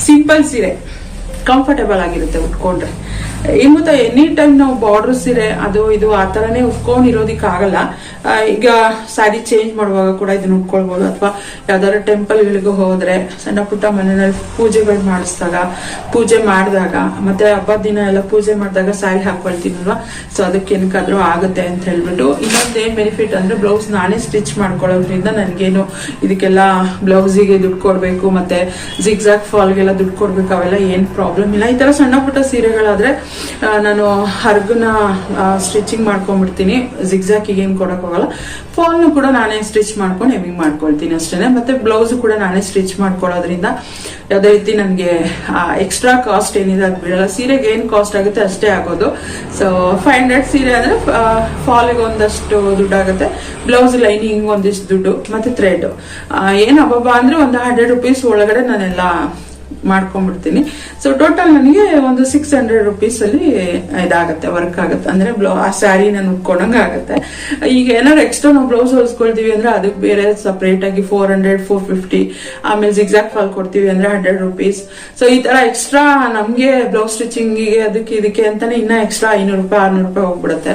Speaker 1: ಸಿಂಪಲ್ ಸೀರೆ. ಕಂಫರ್ಟಬಲ್ ಆಗಿರುತ್ತೆ ಉಟ್ಕೊಂಡ್ರೆ. ಏನ್ ಮತ್ತೆ ಎನಿ ಟೈಮ್ ನಾವು ಬಾರ್ಡರ್ ಸೀರೆ ಅದು ಇದು ಆ ತರನೇ ಇರೋದಿಕ್ಕೆ ಆಗಲ್ಲ ಈಗ ಸ್ಯಾರಿ ಚೇಂಜ್ ಮಾಡುವಾಗ ಕೂಡ ಇದನ್ನ ಉಟ್ಕೊಳ್ಬಹುದು ಅಥವಾ ಯಾವ್ದಾದ್ರು ಟೆಂಪಲ್ ಗಳಿಗೆ ಹೋದ್ರೆ ಸಣ್ಣ ಪುಟ್ಟ ಮನೆಯಲ್ಲಿ ಪೂಜೆಗಳು ಮಾಡಿಸಿದಾಗ, ಪೂಜೆ ಮಾಡಿದಾಗ, ಮತ್ತೆ ಹಬ್ಬದ ದಿನ ಎಲ್ಲ ಪೂಜೆ ಮಾಡಿದಾಗ ಸ್ಯಾರಿ ಹಾಕೊಳ್ತೀನಲ್ವಾ? ಸೊ ಅದಕ್ಕೆ ಏನಕ್ಕಾದ್ರೂ ಆಗುತ್ತೆ ಅಂತ ಹೇಳ್ಬಿಟ್ಟು ಇನ್ನೊಂದು ಏನ್ ಬೆನಿಫಿಟ್ ಅಂದ್ರೆ ಬ್ಲೌಸ್ ನಾನೇ ಸ್ಟಿಚ್ ಮಾಡ್ಕೊಳ್ಳೋದ್ರಿಂದ ನನಗೇನು ಇದಕ್ಕೆಲ್ಲ ಬ್ಲೌಸಿಗೆ ದುಡ್ಡು ಕೊಡಬೇಕು, ಮತ್ತೆ ಜಿಗ್ಜಾಗ್ ಫಾಲ್ಗೆಲ್ಲ ದುಡ್ಡು ಕೊಡ್ಬೇಕು, ಅವೆಲ್ಲ ಏನ್ ಪ್ರಾಬ್ಲಮ್ ಇಲ್ಲ. ಈ ತರ ಸಣ್ಣ ಪುಟ್ಟ ಸೀರೆಗಳಾದ್ರೆ ನಾನು ಹರ್ಗನ ಸ್ಟಿಚಿಂಗ್ ಮಾಡ್ಕೊಂಡ್ಬಿಡ್ತೀನಿ. ಜಿಗ್ಜಾಕಿಗೆ ಏನು ಕೊಡಕ್ ಹೋಗಲ್ಲ ಫಾಲ್ನು ಕೂಡ ನಾನೇ ಸ್ಟಿಚ್ ಮಾಡ್ಕೊಂಡು ಹೆವಿಂಗ್ ಮಾಡ್ಕೊಳ್ತೀನಿ ಅಷ್ಟೇ ಮತ್ತೆ ಬ್ಲೌಸ್ ಕೂಡ ನಾನೇ ಸ್ಟಿಚ್ ಮಾಡ್ಕೊಳ್ಳೋದ್ರಿಂದ ಯಾವುದೇ ರೀತಿ ನನಗೆ ಎಕ್ಸ್ಟ್ರಾ ಕಾಸ್ಟ್ ಏನಿದೆ ಅದು ಬೀಳಲ್ಲ ಸೀರೆಗೆ ಏನು ಕಾಸ್ಟ್ ಆಗುತ್ತೆ ಅಷ್ಟೇ ಆಗೋದು. ಸೊ ಫೈವ್ ಹಂಡ್ರೆಡ್ ಸೀರೆ ಅಂದರೆ ಫಾಲಿಗೆ ಒಂದಷ್ಟು ದುಡ್ಡಾಗುತ್ತೆ. ಬ್ಲೌಸ್ ಲೈನಿಂಗ್ ಒಂದಿಷ್ಟು ದುಡ್ಡು, ಮತ್ತು ಥ್ರೆಡ್ ಏನು ಹಬ್ಬ ಅಂದರೆ ಒಂದು ಹಂಡ್ರೆಡ್ ರುಪೀಸ್ ಒಳಗಡೆ ನಾನೆಲ್ಲ ಮಾಡ್ಕೊಂಡ್ಬಿಡ್ತೀನಿ. ಸೊ ಟೋಟಲ್ ನನಗೆ ಒಂದು ಸಿಕ್ಸ್ ಹಂಡ್ರೆಡ್ ರುಪೀಸಲ್ಲಿ ಇದಾಗತ್ತೆ ವರ್ಕ್ ಆಗುತ್ತೆ. ಅಂದ್ರೆ ಬ್ಲೌ, ಆ ಸ್ಯಾರಿ ನಾನು ಉಟ್ಕೊಂಡಂಗೆ ಆಗುತ್ತೆ. ಈಗ ಏನಾದ್ರು ಎಕ್ಸ್ಟ್ರಾ ನಾವು ಬ್ಲೌಸ್ ಹೊಲ್ಸ್ಕೊಳ್ತೀವಿ ಅಂದ್ರೆ ಅದಕ್ಕೆ ಬೇರೆ ಸಪ್ರೇಟ್ ಆಗಿ ಫೋರ್ ಹಂಡ್ರೆಡ್ ಫೋರ್ ಫಿಫ್ಟಿ ಆಮೇಲೆ ಎಕ್ಸಾಕ್ಟ್ ಫಾಲ್ ಕೊಡ್ತೀವಿ ಅಂದ್ರೆ ಹಂಡ್ರೆಡ್ ರುಪೀಸ್ ಸೊ ಈ ತರ ಎಕ್ಸ್ಟ್ರಾ ನಮಗೆ ಬ್ಲೌಸ್ ಸ್ಟಿಚಿಂಗಿಗೆ ಅದಕ್ಕೆ ಇದಕ್ಕೆ ಅಂತಾನೆ ಇನ್ನೂ ಎಕ್ಸ್ಟ್ರಾ ಐನೂರು ರೂಪಾಯಿ, ಆರ್ನೂರು ರೂಪಾಯಿ ಹೋಗ್ಬಿಡುತ್ತೆ.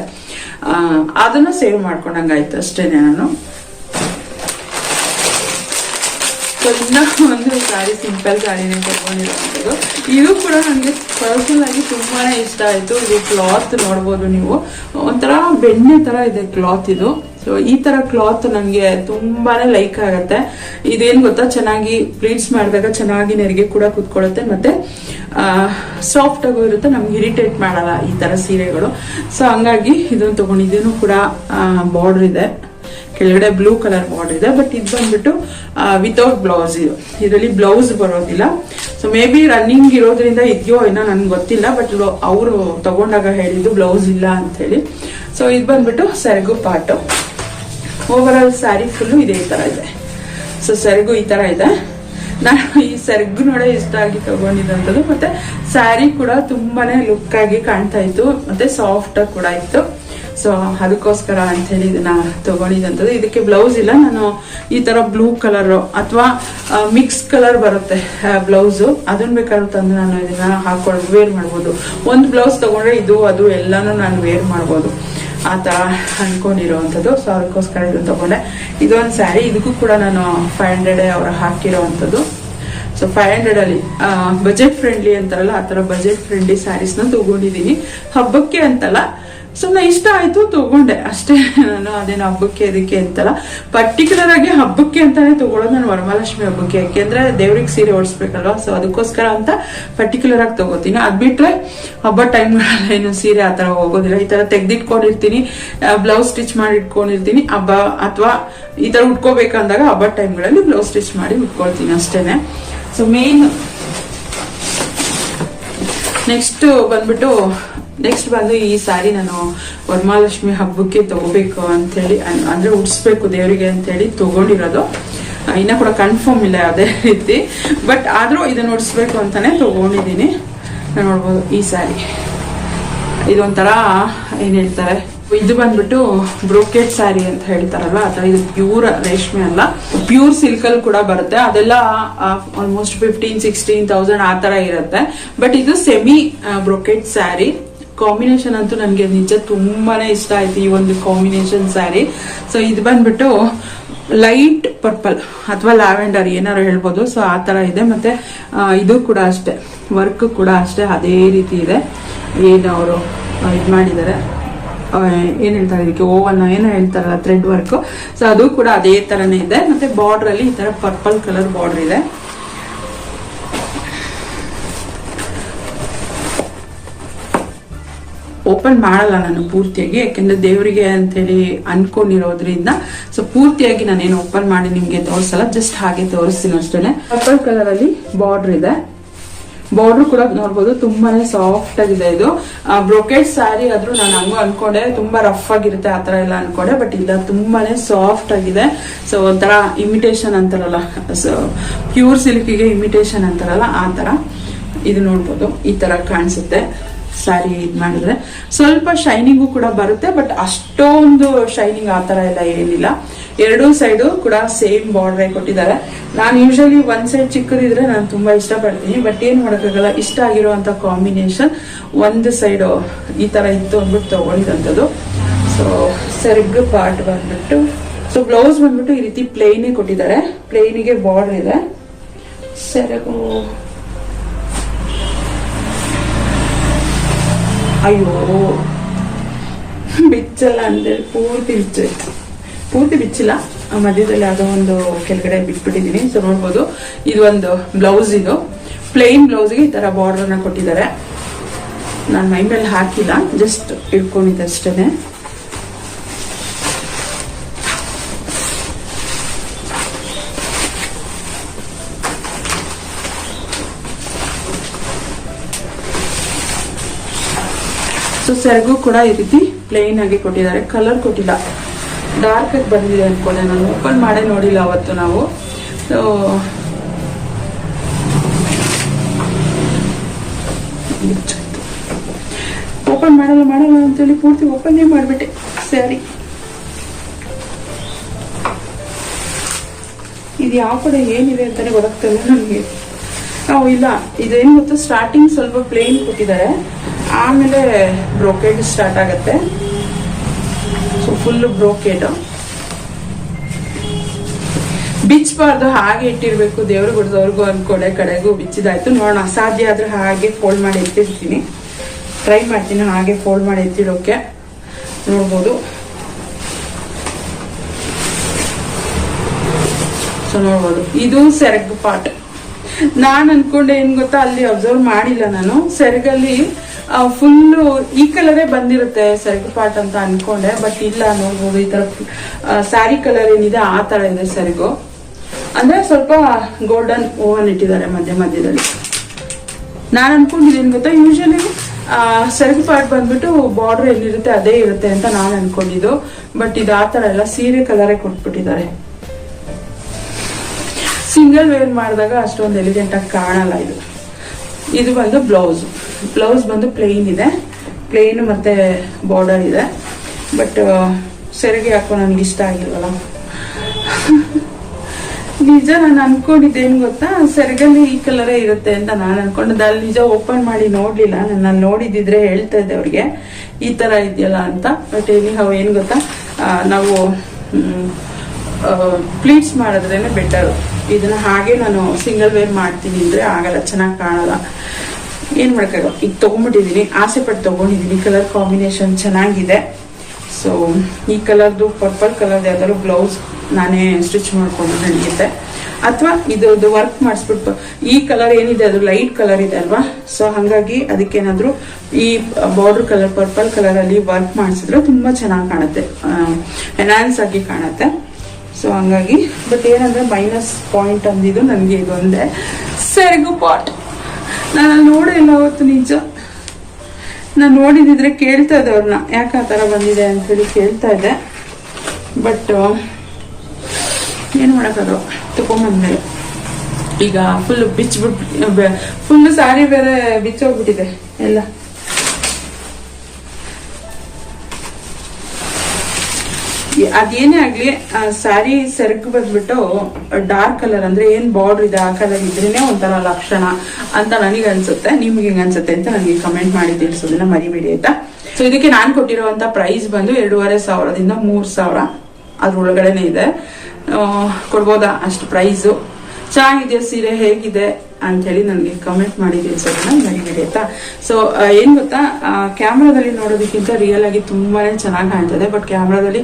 Speaker 1: ಅದನ್ನು ಸೇವ್ ಮಾಡ್ಕೊಂಡಂಗಾಯ್ತು ಅಷ್ಟೇನೆ ನಾನು. ಸೊ ಇನ್ನೂ ಒಂದು ಸಾರಿ ಸಿಂಪಲ್ ಸಾರಿನೇ ತಗೊಂಡಿರೋದು ಇದು ಕೂಡ ನನಗೆ ಪರ್ಸನಲ್ ಆಗಿ ತುಂಬಾನೇ ಇಷ್ಟ ಆಯ್ತು. ಇದು ಕ್ಲಾತ್ ನೋಡ್ಬೋದು ನೀವು. ಒಂಥರ ಬೆಣ್ಣೆ ತರ ಇದೆ ಕ್ಲಾತ್ ಇದು. ಸೊ ಈ ತರ ಕ್ಲಾತ್ ನನಗೆ ತುಂಬಾನೇ ಲೈಕ್ ಆಗತ್ತೆ. ಇದೇನ್ ಗೊತ್ತಾ? ಚೆನ್ನಾಗಿ ಪ್ಲೀಟ್ಸ್ ಮಾಡಿದಾಗ ಚೆನ್ನಾಗಿ ನೆರಿಗೆ ಕೂಡ ಕೂತ್ಕೊಳ್ಳುತ್ತೆ. ಮತ್ತೆ ಸಾಫ್ಟ್ ಆಗು ಇರುತ್ತೆ. ನಮ್ಗೆ ಇರಿಟೇಟ್ ಮಾಡಲ್ಲ ಈ ತರ ಸೀರೆಗಳು. ಸೊ ಹಂಗಾಗಿ ಇದನ್ನು ತಗೊಂಡಿದ್ದೇನು ಕೂಡ ಬಾರ್ಡರ್ ಇದೆ. ಕೆಳಗಡೆ ಬ್ಲೂ ಕಲರ್ ಬಾರ್ಡರ್ ಇದೆ ಬಟ್ ಇದು ಬಂದ್ಬಿಟ್ಟು ವಿತೌಟ್ ಬ್ಲೌಸ್ ಇದು. ಇದರಲ್ಲಿ ಬ್ಲೌಸ್ ಬರೋದಿಲ್ಲ. ಸೊ ಮೇ ಬಿ ರನ್ನಿಂಗ್ ಇರೋದ್ರಿಂದ ಇದೆಯೋ ಏನೋ ನನ್ಗೆ ಗೊತ್ತಿಲ್ಲ ಬಟ್ ಅವರು ತಗೊಂಡಾಗ ಹೇಳಿದ್ದು ಬ್ಲೌಸ್ ಇಲ್ಲ ಅಂತ ಹೇಳಿ ಸೊ ಇದು ಬಂದ್ಬಿಟ್ಟು ಸೆರಗು ಪಾಟು ಓವರ್ ಆಲ್ ಸ್ಯಾರಿ ಫುಲ್ಲು ಇದೇ ಥರ ಇದೆ. ಸೊ ಸೆರಗು ಈ ಥರ ಇದೆ. ನಾನು ಈ ಸೆರಗು ನೋಡೇ ಇಷ್ಟ ಆಗಿ ತಗೊಂಡಿದ್ದಂಥದ್ದು ಮತ್ತೆ ಸ್ಯಾರಿ ಕೂಡ ತುಂಬಾನೇ ಲುಕ್ ಆಗಿ ಕಾಣ್ತಾ ಇತ್ತು, ಮತ್ತೆ ಸಾಫ್ಟ್ ಕೂಡ ಇತ್ತು. ಸೊ ಅದಕ್ಕೋಸ್ಕರ ಅಂತ ಹೇಳಿ ಇದನ್ನ ತಗೊಂಡಿದ್ದಂಥದ್ದು ಇದಕ್ಕೆ ಬ್ಲೌಸ್ ಇಲ್ಲ, ನಾನು ಈ ತರ ಬ್ಲೂ ಕಲರ್ ಅಥವಾ ಮಿಕ್ಸ್ ಕಲರ್ ಬರುತ್ತೆ ಬ್ಲೌಸು ಅದನ್ನ ಬೇಕಾದ್ರೂ ತಂದು ನಾನು ಇದನ್ನ ಹಾಕೊಂಡು ವೇರ್ ಮಾಡ್ಬೋದು. ಒಂದು ಬ್ಲೌಸ್ ತಗೊಂಡ್ರೆ ಇದು, ಅದು ಎಲ್ಲಾನು ನಾನು ವೇರ್ ಮಾಡ್ಬೋದು. ಆ ತರ ಅನ್ಕೊಂಡಿರೋವಂಥದ್ದು. ಸೊ ಅದಕ್ಕೋಸ್ಕರ ಇದನ್ನ ತಗೊಂಡೆ. ಇದೊಂದು ಸ್ಯಾರಿ ಇದಕ್ಕೂ ಕೂಡ ನಾನು ಫೈವ್ ಹಂಡ್ರೆಡ್ ಅವ್ರು ಹಾಕಿರೋವಂಥದ್ದು. ಸೊ ಫೈವ್ ಹಂಡ್ರೆಡ್ ಅಲ್ಲಿ ಬಜೆಟ್ ಫ್ರೆಂಡ್ಲಿ ಅಂತಾರಲ್ಲ, ಆ ತರ ಬಜೆಟ್ ಫ್ರೆಂಡ್ಲಿ ಸ್ಯಾರೀಸ್ನ ತಗೊಂಡಿದ್ದೀನಿ. ಹಬ್ಬಕ್ಕೆ ಅಂತಲ್ಲ ಸುಮ್ಮನೆ ಇಷ್ಟ ಆಯ್ತು, ತಗೊಂಡೆ. ಅಷ್ಟೇ. ನಾನು ಅದೇನು ಹಬ್ಬಕ್ಕೆ, ಇದಕ್ಕೆ ಅಂತಲ್ಲ. ಪರ್ಟಿಕ್ಯುಲರ್ ಆಗಿ ಹಬ್ಬಕ್ಕೆ ಅಂತಾನೆ ತಗೊಳ್ಳೋದು ನಾನು ವರಮಹಾಲಕ್ಷ್ಮಿ ಹಬ್ಬಕ್ಕೆ. ಯಾಕೆಂದ್ರೆ ದೇವ್ರಿಗೆ ಸೀರೆ ಓಡಿಸ್ಬೇಕಲ್ವಾ ಸೊ ಅದಕ್ಕೋಸ್ಕರ ಅಂತ ಪರ್ಟಿಕ್ಯುಲರ್ ಆಗಿ ತಗೋತೀನಿ. ಅದ್ ಬಿಟ್ರೆ, ಹಬ್ಬ ಟೈಮ್ಗಳಲ್ಲಿ ಏನು ಸೀರೆ ಆ ತರ ಹೋಗೋದಿಲ್ಲ. ಈ ತರ ತೆಗ್ದಿಟ್ಕೊಂಡಿರ್ತೀನಿ. ಬ್ಲೌಸ್ ಸ್ಟಿಚ್ ಮಾಡಿ ಇಟ್ಕೊಂಡಿರ್ತೀನಿ. ಹಬ್ಬ ಅಥವಾ ಈ ತರ ಉಟ್ಕೋಬೇಕಂದಾಗ ಹಬ್ಬ ಟೈಮ್ಗಳಲ್ಲಿ ಬ್ಲೌಸ್ ಸ್ಟಿಚ್ ಮಾಡಿ ಉಟ್ಕೊಳ್ತೀನಿ ಅಷ್ಟೇನೆ. ಸೊ ಮೇನ್ ನೆಕ್ಸ್ಟ್ ಬಂದ್ಬಿಟ್ಟು ನೆಕ್ಸ್ಟ್ ಬಂದು ಈ ಸಾರಿ ನಾನು ವರಮಹಾಲಕ್ಷ್ಮಿ ಹಬ್ಬಕ್ಕೆ ತಗೋಬೇಕು ಹೇಳಿ ಅಂದ್ರೆ ಉಡ್ಸ್ಬೇಕು ದೇವರಿಗೆ ಅಂತೇಳಿ ತಗೊಂಡಿರೋದು. ಇನ್ನ ಕೂಡ ಕನ್ಫರ್ಮ್ ಇಲ್ಲ ಅದೇ [LAUGHS] ರೀತಿ. ಬಟ್ ಆದ್ರೂ ಇದನ್ನ ಉಡಿಸ್ಬೇಕು ಅಂತಾನೆ ತಗೊಂಡಿದ್ದೀನಿ. ನೋಡ್ಬೋದು ಈ ಸಾರಿ. ಇದೊಂಥರ, ಏನ್ ಹೇಳ್ತಾರೆ, ಇದು ಬಂದ್ಬಿಟ್ಟು ಬ್ರೋಕೆಟ್ ಸ್ಯಾರಿ ಅಂತ ಹೇಳ್ತಾರಲ್ಲ ಅಥವಾ ಇದು ಪ್ಯೂರ್ ರೇಷ್ಮೆ ಅಲ್ಲ. ಪ್ಯೂರ್ ಸಿಲ್ಕ್ ಅಲ್ಲಿ ಕೂಡ ಬರುತ್ತೆ. ಅದೆಲ್ಲ ಆಲ್ಮೋಸ್ಟ್ ಫಿಫ್ಟೀನ್ ಸಿಕ್ಸ್ಟೀನ್ ತೌಸಂಡ್ ಆ ತರ ಇರುತ್ತೆ. ಬಟ್ ಇದು ಸೆಮಿ ಬ್ರೋಕೆಟ್ ಸ್ಯಾರಿ ಕಾಂಬಿನೇಷನ್ ಅಂತೂ ನನಗೆ ನಿಜ ತುಂಬಾನೇ ಇಷ್ಟ ಆಯ್ತು ಈ ಒಂದು ಕಾಂಬಿನೇಷನ್ ಸ್ಯಾರಿ ಸೊ ಇದು ಬಂದ್ಬಿಟ್ಟು ಲೈಟ್ ಪರ್ಪಲ್ ಅಥವಾ ಲ್ಯಾವೆಂಡರ್ ಏನಾರು ಹೇಳ್ಬೋದು. ಸೊ ಆ ಥರ ಇದೆ. ಮತ್ತೆ ಇದು ಕೂಡ ಅಷ್ಟೇ. ವರ್ಕ್ ಕೂಡ ಅಷ್ಟೇ. ಅದೇ ರೀತಿ ಇದೆ. ಏನು ಅವರು ಇದು ಮಾಡಿದ್ದಾರೆ. ಏನು ಹೇಳ್ತಾರೆ ಇದಕ್ಕೆ? ಓವನ್ ಏನೋ ಹೇಳ್ತಾರಲ್ಲ ಥ್ರೆಡ್ ವರ್ಕ್ ಸೊ ಅದು ಕೂಡ ಅದೇ ತರನೇ ಇದೆ. ಮತ್ತೆ ಬಾರ್ಡರ್ ಅಲ್ಲಿ ಈ ತರ ಪರ್ಪಲ್ ಕಲರ್ ಬಾರ್ಡರ್ ಇದೆ. ಓಪನ್ ಮಾಡಲ್ಲ ನಾನು ಪೂರ್ತಿಯಾಗಿ, ಯಾಕೆಂದ್ರೆ ದೇವರಿಗೆ ಅಂತೇಳಿ ಅನ್ಕೊಂಡಿರೋದ್ರಿಂದ. ಸೊ ಪೂರ್ತಿಯಾಗಿ ನಾನೇನು ಓಪನ್ ಮಾಡಿ ನಿಮ್ಗೆ ತೋರಿಸಲ್ಲ ಜಸ್ಟ್ ಹಾಗೆ ತೋರಿಸ್ತೀನಿ ಅಷ್ಟೇ ಪರ್ಪಲ್ ಕಲರ್ ಅಲ್ಲಿ ಬಾರ್ಡರ್ ಇದೆ. ಬಾರ್ಡರ್ ಕೂಡ ನೋಡ್ಬೋದು, ತುಂಬಾನೇ ಸಾಫ್ಟ್ ಆಗಿದೆ ಇದು. ಬ್ರೋಕೆಟ್ ಸ್ಯಾರಿ ಆದ್ರೂ ನಾನು ಹಂಗು ಅನ್ಕೊಂಡೆ, ತುಂಬಾ ರಫ್ ಆಗಿರುತ್ತೆ ಆತರ ಎಲ್ಲ ಅನ್ಕೊಂಡೆ ಬಟ್ ಇಲ್ಲ ತುಂಬಾನೇ ಸಾಫ್ಟ್ ಆಗಿದೆ. ಸೊ ಒಂಥರ ಇಮಿಟೇಷನ್ ಅಂತಾರಲ್ಲ ಸೊ ಪ್ಯೂರ್ ಸಿಲ್ಕಿಗೆ ಇಮಿಟೇಷನ್ ಅಂತಾರಲ್ಲ, ಆ ತರ ಇದು ನೋಡ್ಬೋದು, ಈ ತರ ಕಾಣಿಸುತ್ತೆ. ಸ್ಯಾರಿ ಇದು ಮಾಡಿದ್ರೆ. ಸ್ವಲ್ಪ ಶೈನಿಂಗು ಕೂಡ ಬರುತ್ತೆ ಬಟ್ ಅಷ್ಟೊಂದು ಶೈನಿಂಗ್ ಆ ತರ ಎಲ್ಲ ಏನಿಲ್ಲ. ಎರಡೂ ಸೈಡು ಕೂಡ ಸೇಮ್ ಬಾರ್ಡರ್ ಕೊಟ್ಟಿದ್ದಾರೆ. ನಾನು ಯೂಶಲಿ ಒಂದ್ ಸೈಡ್ ಚಿಕ್ಕದಿದ್ರೆ ನಾನು ತುಂಬಾ ಇಷ್ಟಪಡ್ತೀನಿ ಬಟ್ ಏನ್ ಮಾಡೋಕ್ಕಾಗಲ್ಲ, ಇಷ್ಟ ಆಗಿರುವಂತ ಕಾಂಬಿನೇಷನ್ ಒಂದು ಸೈಡ್ ಈ ತರ ಇತ್ತು ಅಂದ್ಬಿಟ್ಟು ತಗೊಂಡಿದಂಥದ್ದು ಸೊ ಸೆರಗ್ ಪಾರ್ಟ್ ಬಂದ್ಬಿಟ್ಟು ಸೊ ಬ್ಲೌಸ್ ಬಂದ್ಬಿಟ್ಟು ಈ ರೀತಿ ಪ್ಲೇನೇ ಕೊಟ್ಟಿದ್ದಾರೆ. ಪ್ಲೇನಿಗೆ ಬಾರ್ಡರ್ ಇದೆ. ಸೆರಗು ಅಯ್ಯೋ ಬಿಚ್ಚಲ್ಲ ಅಂದ್ರೆ ಪೂರ್ತಿ ಬಿಚ್ಚೋಯ್ತು ಪೂರ್ತಿ ಬಿಚ್ಚಿಲ್ಲ ಮಧ್ಯದಲ್ಲಿ ಯಾವುದೋ ಒಂದು ಕೆಳಗಡೆ ಬಿಟ್ಬಿಟ್ಟಿದ್ದೀನಿ ಸೊ ನೋಡ್ಬೋದು ಇದು ಒಂದು ಬ್ಲೌಸ್ ಇದು ಪ್ಲೇನ್ ಬ್ಲೌಸ್ಗೆ ಈ ತರ ಬಾರ್ಡರ್ನ ಕೊಟ್ಟಿದ್ದಾರೆ. ನಾನು ಮೈ ಮೇಲೆ ಹಾಕಿಲ್ಲ. ಜಸ್ಟ್ ಇಟ್ಕೊಂಡಿದ್ದೆ ಅಷ್ಟೇನೆ. ಸೊ ಸೆರಗು ಕೂಡ ಈ ರೀತಿ ಪ್ಲೇನ್ ಆಗಿ ಕೊಟ್ಟಿದ್ದಾರೆ. ಕಲರ್ ಕೊಟ್ಟಿಲ್ಲ. ಡಾರ್ಕ್ ಆಗಿ ಬಂದಿದೆ ಅನ್ಕೊಂಡೆ ನಾನು. ಓಪನ್ ಮಾಡೇ ನೋಡಿಲ್ಲ ಅವತ್ತು ನಾವು. ಸೊ ಓಪನ್ ಮಾಡಲ್ಲ ಮಾಡಲ್ಲ ಅಂತೇಳಿ ಪೂರ್ತಿ ಓಪನ್ನೇ ಮಾಡಿಬಿಟ್ಟೆ. ಸ್ಯಾರಿ ಇದು ಯಾವ ಕಡೆ ಏನಿದೆ ಅಂತಾನೆ ಗೊತ್ತಾಗ್ತಿಲ್ಲ ನನಗೆ. ನಾವು ಇಲ್ಲ. ಇದೇನು ಗೊತ್ತು? ಸ್ಟಾರ್ಟಿಂಗ್ ಸ್ವಲ್ಪ ಪ್ಲೇನ್ ಕೊಟ್ಟಿದ್ದಾರೆ. ಆಮೇಲೆ ಬ್ರೋಕೇಟ್ ಸ್ಟಾರ್ಟ್ ಆಗುತ್ತೆ. ಸೊ ಫುಲ್ ಬ್ರೋಕೆಡ್ ಬಿಚ್ಚಬಾರ್ದು ಹಾಗೆ ಇಟ್ಟಿರ್ಬೇಕು. ದೇವ್ರ ಹೊಡೆದವ್ರಿಗೂ ಅನ್ಕೊಡೆ ಕಡೆಗೂ ಬಿಚ್ಚಿದಾಯ್ತು. ನೋಡೋಣ ಅಸಾಧ್ಯ ಆದ್ರೆ ಹಾಗೆ ಫೋಲ್ಡ್ ಮಾಡಿ ಇಟ್ಟಿರ್ತೀನಿ ಟ್ರೈ ಮಾಡ್ತೀನಿ, ಹಾಗೆ ಫೋಲ್ಡ್ ಮಾಡಿ ಎತ್ತಿಡೋಕೆ ನೋಡ್ಬೋದು. ಸೊ ನೋಡ್ಬೋದು. ಇದು ಸೆರಗು ಪಾಟ್ ನಾನು ಅನ್ಕೊಂಡೆ, ಏನ್ ಗೊತ್ತಾ, ಅಲ್ಲಿ ಅಬ್ಸರ್ವ್ ಮಾಡಿಲ್ಲ ನಾನು. ಸೆರಗಲ್ಲಿ ಫುಲ್ಲು ಈ ಕಲರೇ ಬಂದಿರುತ್ತೆ ಸೆರಗು ಪಾರ್ಟ್ ಅಂತ ಅನ್ಕೊಂಡೆ ಬಟ್ ಇಲ್ಲ ನೋಡ್ಬೋದು ಈ ತರ ಸ್ಯಾರಿ ಕಲರ್ ಏನಿದೆ ಆ ತರ ಇದೆ ಸೆರಗು ಅಂದ್ರೆ ಸ್ವಲ್ಪ ಗೋಲ್ಡನ್ ಓವನ್ ಇಟ್ಟಿದ್ದಾರೆ ಮಧ್ಯ ಮಧ್ಯದಲ್ಲಿ. ನಾನು ಅನ್ಕೊಂಡಿದ್ದೀನಿ ಗೊತ್ತಾ? ಯೂಶಲಿ ಸೆಲ್ಫ್ ಪಾರ್ಟ್ ಬಂದ್ಬಿಟ್ಟು ಬಾರ್ಡರ್ ಎಲ್ಲಿರುತ್ತೆ ಅದೇ ಇರುತ್ತೆ ಅಂತ ನಾನು ಅನ್ಕೊಂಡಿದ್ದು ಬಟ್ ಇದು ಆ ಥರ ಎಲ್ಲ ಸೀರೆ ಕಲರೇ ಕೊಟ್ಬಿಟ್ಟಿದ್ದಾರೆ. ಸಿಂಗಲ್ ವೇರ್ ಮಾಡಿದಾಗ ಅಷ್ಟೊಂದು ಎಲಿಗೆಂಟ್ ಆಗಿ ಕಾಣಲ್ಲ ಇದು. ಇದು ಬಂದು ಬ್ಲೌಸ್ ಬ್ಲೌಸ್ ಬಂದು ಪ್ಲೇನ್ ಇದೆ. ಪ್ಲೇನ್ ಮತ್ತೆ ಬಾರ್ಡರ್ ಇದೆ. ಬಟ್ ಸೆರೆಗೆ ಹಾಕೋ ನನಗೆ ಇಷ್ಟ ಆಗಿಲ್ವಲ್ಲ? [LAUGHS] ನಿಜ ನಾನು ಅನ್ಕೊಂಡಿದ್ದೇನು ಗೊತ್ತಾ? ಸೆರಗಲ್ಲಿ ಈ ಕಲರೇ ಇರುತ್ತೆ ಅಂತ ನಾನು ಅನ್ಕೊಂಡದ್ದು. ಅಲ್ಲಿ ನಿಜ ಓಪನ್ ಮಾಡಿ ನೋಡ್ಲಿಲ್ಲ. ನಾನು ನೋಡಿದ್ದಿದ್ರೆ ಹೇಳ್ತಾ ಇದ್ದೆ ಅವ್ರಿಗೆ. ಈ ತರ ಇದೆಯಲ್ಲ ಅಂತ. ಬಟ್ ಇಲ್ಲಿ ಹಾವು ಏನು ಗೊತ್ತಾ? ನಾವು ಪ್ಲೀಟ್ಸ್ ಮಾಡಿದ್ರೇನೆ ಬೆಟರ್ ಇದನ್ನ ಹಾಗೆ ನಾನು ಸಿಂಗಲ್ ವೇರ್ ಮಾಡ್ತೀನಿ ಅಂದ್ರೆ ಆಗಲ್ಲ. ಚೆನ್ನಾಗಿ ಕಾಣಲ್ಲ. ಏನ್ ಮಾಡಕ್ಕಾಗಲ್ಲ ಈಗ ತಗೊಂಡ್ಬಿಟ್ಟಿದೀನಿ. ಆಸೆ ಪಟ್ಟು ತಗೊಂಡಿದೀನಿ. ಕಲರ್ ಕಾಂಬಿನೇಷನ್ ಚೆನ್ನಾಗಿದೆ. ಸೊ ಈ ಕಲರ್ದು ಪರ್ಪಲ್ ಕಲರ್ ಯಾವ್ದಾದ್ರು ಬ್ಲೌಸ್ ನಾನೇ ಸ್ಟಿಚ್ ಮಾಡ್ಕೊಂಡು ನಡೆಯುತ್ತೆ. ಅಥವಾ ಇದ್ರದ್ದು ವರ್ಕ್ ಮಾಡಿಸ್ಬಿಟ್ಟು ಈ ಕಲರ್ ಏನಿದೆ, ಅದು ಲೈಟ್ ಕಲರ್ ಇದೆ ಅಲ್ವಾ? ಸೊ ಹಾಗಾಗಿ ಅದಕ್ಕೇನಾದರೂ ಈ ಬಾರ್ಡರ್ ಕಲರ್ ಪರ್ಪಲ್ ಕಲರ್ ಅಲ್ಲಿ ವರ್ಕ್ ಮಾಡಿಸಿದ್ರೆ ತುಂಬಾ ಚೆನ್ನಾಗಿ ಕಾಣುತ್ತೆ. ಎನ್ಹಾನ್ಸ್ ಆಗಿ ಕಾಣುತ್ತೆ. ಸೊ ಹಂಗಾಗಿ ಬಟ್ ಏನಂದ್ರೆ ಮೈನಸ್ ಪಾಯಿಂಟ್ ಅಂದಿದ್ದು ನನಗೆ ಇದೊಂದೇ. ಸರಿಗು ಪಾಟ್ ನಾನು ಅಲ್ಲಿ ಇಲ್ಲ ಅವತ್ತು ನಿಜ. ನಾನು ನೋಡಿದಿದ್ರೆ ಕೇಳ್ತಾ ಇದ್ದೆ ಅವ್ರನ್ನ ಯಾಕೆ ಆ ಥರ ಬಂದಿದೆ ಅಂತ ಹೇಳಿ ಕೇಳ್ತಾ ಇದ್ದೆ. ಬಟ್ ಏನು ಮಾಡೋಕ್ಕಾದ್ರು ತಗೊಂಬಂದ್ಮೇಲೆ ಈಗ ಫುಲ್ ಬಿಚ್ಬಿಟ್ಟು ಫುಲ್ ಸಾರಿ ಬೇರೆ ಬಿಚ್ಚೋಗ್ಬಿಟ್ಟಿದೆ ಎಲ್ಲ. ಅದೇನೇ ಆಗ್ಲಿ ಸ್ಯಾರಿ ಸೆರಕು ಬಂದ್ಬಿಟ್ಟು ಡಾರ್ಕ್ ಕಲರ್ ಅಂದ್ರೆ ಏನ್ ಬಾರ್ಡರ್ ಇದೆ ಆ ಕಲರ್ ಇದ್ರೇನೆ ಒಂಥರ ಲಕ್ಷಣ ಅಂತ ನನಗೆ ಅನ್ಸುತ್ತೆ. ನಿಮ್ಗೆ ಹಿಂಗ ಅನ್ಸುತ್ತೆ ಅಂತ ನನಗೆ ಕಮೆಂಟ್ ಮಾಡಿ ತಿಳಿಸೋದನ್ನ ಮರಿಬೇಡಿ ಆಯ್ತಾ? ಸೊ ಇದಕ್ಕೆ ನಾನು ಕೊಟ್ಟಿರುವಂತ ಪ್ರೈಸ್ ಬಂದು ಎರಡೂವರೆ ಸಾವಿರದಿಂದ ಮೂರ್ ಸಾವಿರ ಅದ್ರೊಳಗಡೆನೆ ಇದೆ. ಕೊಡ್ಬೋದಾ ಅಷ್ಟು ಪ್ರೈಸು ಚೆನ್ನಾಗಿದೆ ಸೀರೆ? ಹೇಗಿದೆ? ಅಂತ ಹೇಳಿ ನನಗೆ ಕಮೆಂಟ್ ಮಾಡಿದ್ದೀನಿ ಸ್ವಲ್ಪ ನನಗೆ ಆಯ್ತಾ ಸೊ ಏನು ಗೊತ್ತಾ? ಕ್ಯಾಮ್ರಾದಲ್ಲಿ ನೋಡೋದಕ್ಕಿಂತ ರಿಯಲ್ ಆಗಿ ತುಂಬಾನೇ ಚೆನ್ನಾಗಿ ಕಾಣ್ತದೆ ಬಟ್ ಕ್ಯಾಮ್ರಾದಲ್ಲಿ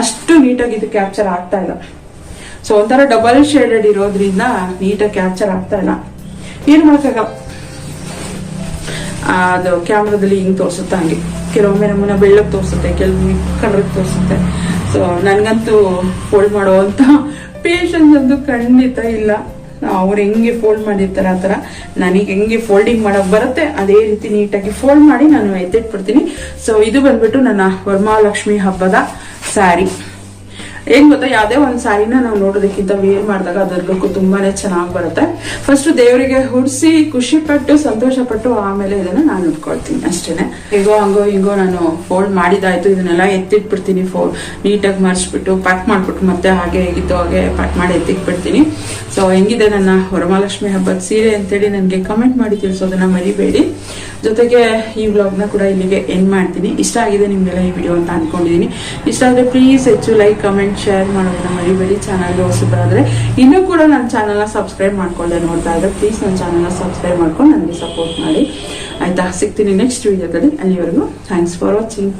Speaker 1: ಅಷ್ಟು ನೀಟಾಗಿ ಇದು ಕ್ಯಾಪ್ಚರ್ ಆಗ್ತಾ ಇಲ್ಲ. ಸೊ ಒಂಥರ ಡಬಲ್ ಶೇಡೆಡ್ ಇರೋದ್ರಿಂದ ನೀಟಾಗಿ ಕ್ಯಾಪ್ಚರ್ ಆಗ್ತಾ ಇಲ್ಲ. ಏನು ಮಾಡಕ್ಕಾಗಲ್ಲ ಅದು ಕ್ಯಾಮ್ರಾದಲ್ಲಿ ಹಿಂಗೆ ತೋರಿಸುತ್ತೆ ಹಂಗೆ. ಕೆಲವೊಮ್ಮೆ ನಮ್ಮನ್ನ ಬೆಳ್ಳಕ್ ತೋರಿಸುತ್ತೆ, ಕೆಲವೊಮ್ಮೆ ಕಲರ್ ತೋರಿಸುತ್ತೆ. ಸೊ ನನಗಂತೂ ಫೋಲ್ಡ್ ಮಾಡುವಂತ ಪೇಷನ್ಸ್ ಅಂತೂ ಖಂಡಿತ ಇಲ್ಲ. ಅವ್ರು ಹೆಂಗೆ ಫೋಲ್ಡ್ ಮಾಡಿರ್ತಾರೆ ಆ ಥರ, ನನಗೆ ಹೆಂಗೆ ಫೋಲ್ಡಿಂಗ್ ಮಾಡೋಕೆ ಬರುತ್ತೆ, ಅದೇ ರೀತಿ ನೀಟಾಗಿ ಫೋಲ್ಡ್ ಮಾಡಿ ನಾನು ಎತ್ತಿಟ್ಬಿಡ್ತೀನಿ. ಸೊ ಇದು ಬಂದ್ಬಿಟ್ಟು ನನ್ನ ವರಮಹಾಲಕ್ಷ್ಮಿ ಹಬ್ಬದ ಸ್ಯಾರಿ ಏನ್ ಗೊತ್ತಾ, ಯಾವ್ದೇ ಒಂದ್ ಸ್ಯಾರಿನ ನಾವು ನೋಡೋದಕ್ಕಿಂತ ವೇರ್ ಮಾಡಿದಾಗ ಅದರ ಲುಕ್ ತುಂಬಾನೇ ಚೆನ್ನಾಗಿ ಬರುತ್ತೆ. ಫಸ್ಟ್ ದೇವರಿಗೆ ಹುಡ್ಸಿ ಖುಷಿ ಪಟ್ಟು, ಸಂತೋಷ ಪಟ್ಟು ಆಮೇಲೆ ಇದನ್ನ ನಾನು ಉಟ್ಕೊಳ್ತೀನಿ ಅಷ್ಟೇನೆ. ಹೇಗೋ, ಹಂಗೋ, ಹಿಂಗೋ ನಾನು ಫೋಲ್ಡ್ ಮಾಡಿದಾಯ್ತು ಇದನ್ನೆಲ್ಲ ಎತ್ತಿಟ್ಬಿಡ್ತೀನಿ ಫೋಲ್ ನೀಟಾಗಿ ಮರ್ಸ್ಬಿಟ್ಟು ಪ್ಯಾಕ್ ಮಾಡ್ಬಿಟ್ಟು ಮತ್ತೆ ಹಾಗೆ ಹೇಗಿತ್ತು ಹಾಗೆ ಪ್ಯಾಕ್ ಮಾಡಿ ಎತ್ತಿಟ್ಬಿಡ್ತೀನಿ. ಸೊ ಹೆಂಗಿದೆ ನನ್ನ ವರಮಹಾಲಕ್ಷ್ಮಿ ಹಬ್ಬದ ಸೀರೆ ಅಂತೇಳಿ ನನಗೆ ಕಮೆಂಟ್ ಮಾಡಿ ತಿಳಿಸೋದನ್ನ ಮರಿಬೇಡಿ. ಜೊತೆಗೆ ಈ ವ್ಲಾಗ್ನ ಕೂಡ ಇಲ್ಲಿಗೆ ಎಂಡ್ ಮಾಡ್ತೀನಿ. ಇಷ್ಟ ಆಗಿದೆ ನಿಮ್ಗೆಲ್ಲ ಈ ವಿಡಿಯೋ ಅಂತ ಅನ್ಕೊಂಡಿದೀನಿ. ಇಷ್ಟ ಆದ್ರೆ ಪ್ಲೀಸ್ ಹೆಚ್ಚು ಲೈಕ್ ಕಮೆಂಟ್ ಶೇರ್ ಮಾಡೋದನ್ನ ಮರಿಬೇಡಿ. ಚಾನಲ್ಗೆ ಹೊಸಬರಾದ್ರೆ ಇನ್ನೂ ಕೂಡ ನನ್ನ ಚಾನಲ್ನ ಸಬ್ಸ್ಕ್ರೈಬ್ ಮಾಡ್ಕೊಂಡೆ ನೋಡ್ತಾ ಇದ್ರೆ ಪ್ಲೀಸ್ ನನ್ನ ಚಾನಲ್ನ ಸಬ್ಸ್ಕ್ರೈಬ್ ಮಾಡ್ಕೊಂಡು ನನಗೆ ಸಪೋರ್ಟ್ ಮಾಡಿ. ಆಯ್ತಾ? ಸಿಗ್ತೀನಿ ನೆಕ್ಸ್ಟ್ ವಿಡಿಯೋದಲ್ಲಿ ಅಲ್ಲಿವರೆಗೂ ಥ್ಯಾಂಕ್ಸ್ ಫಾರ್ ವಾಚಿಂಗ್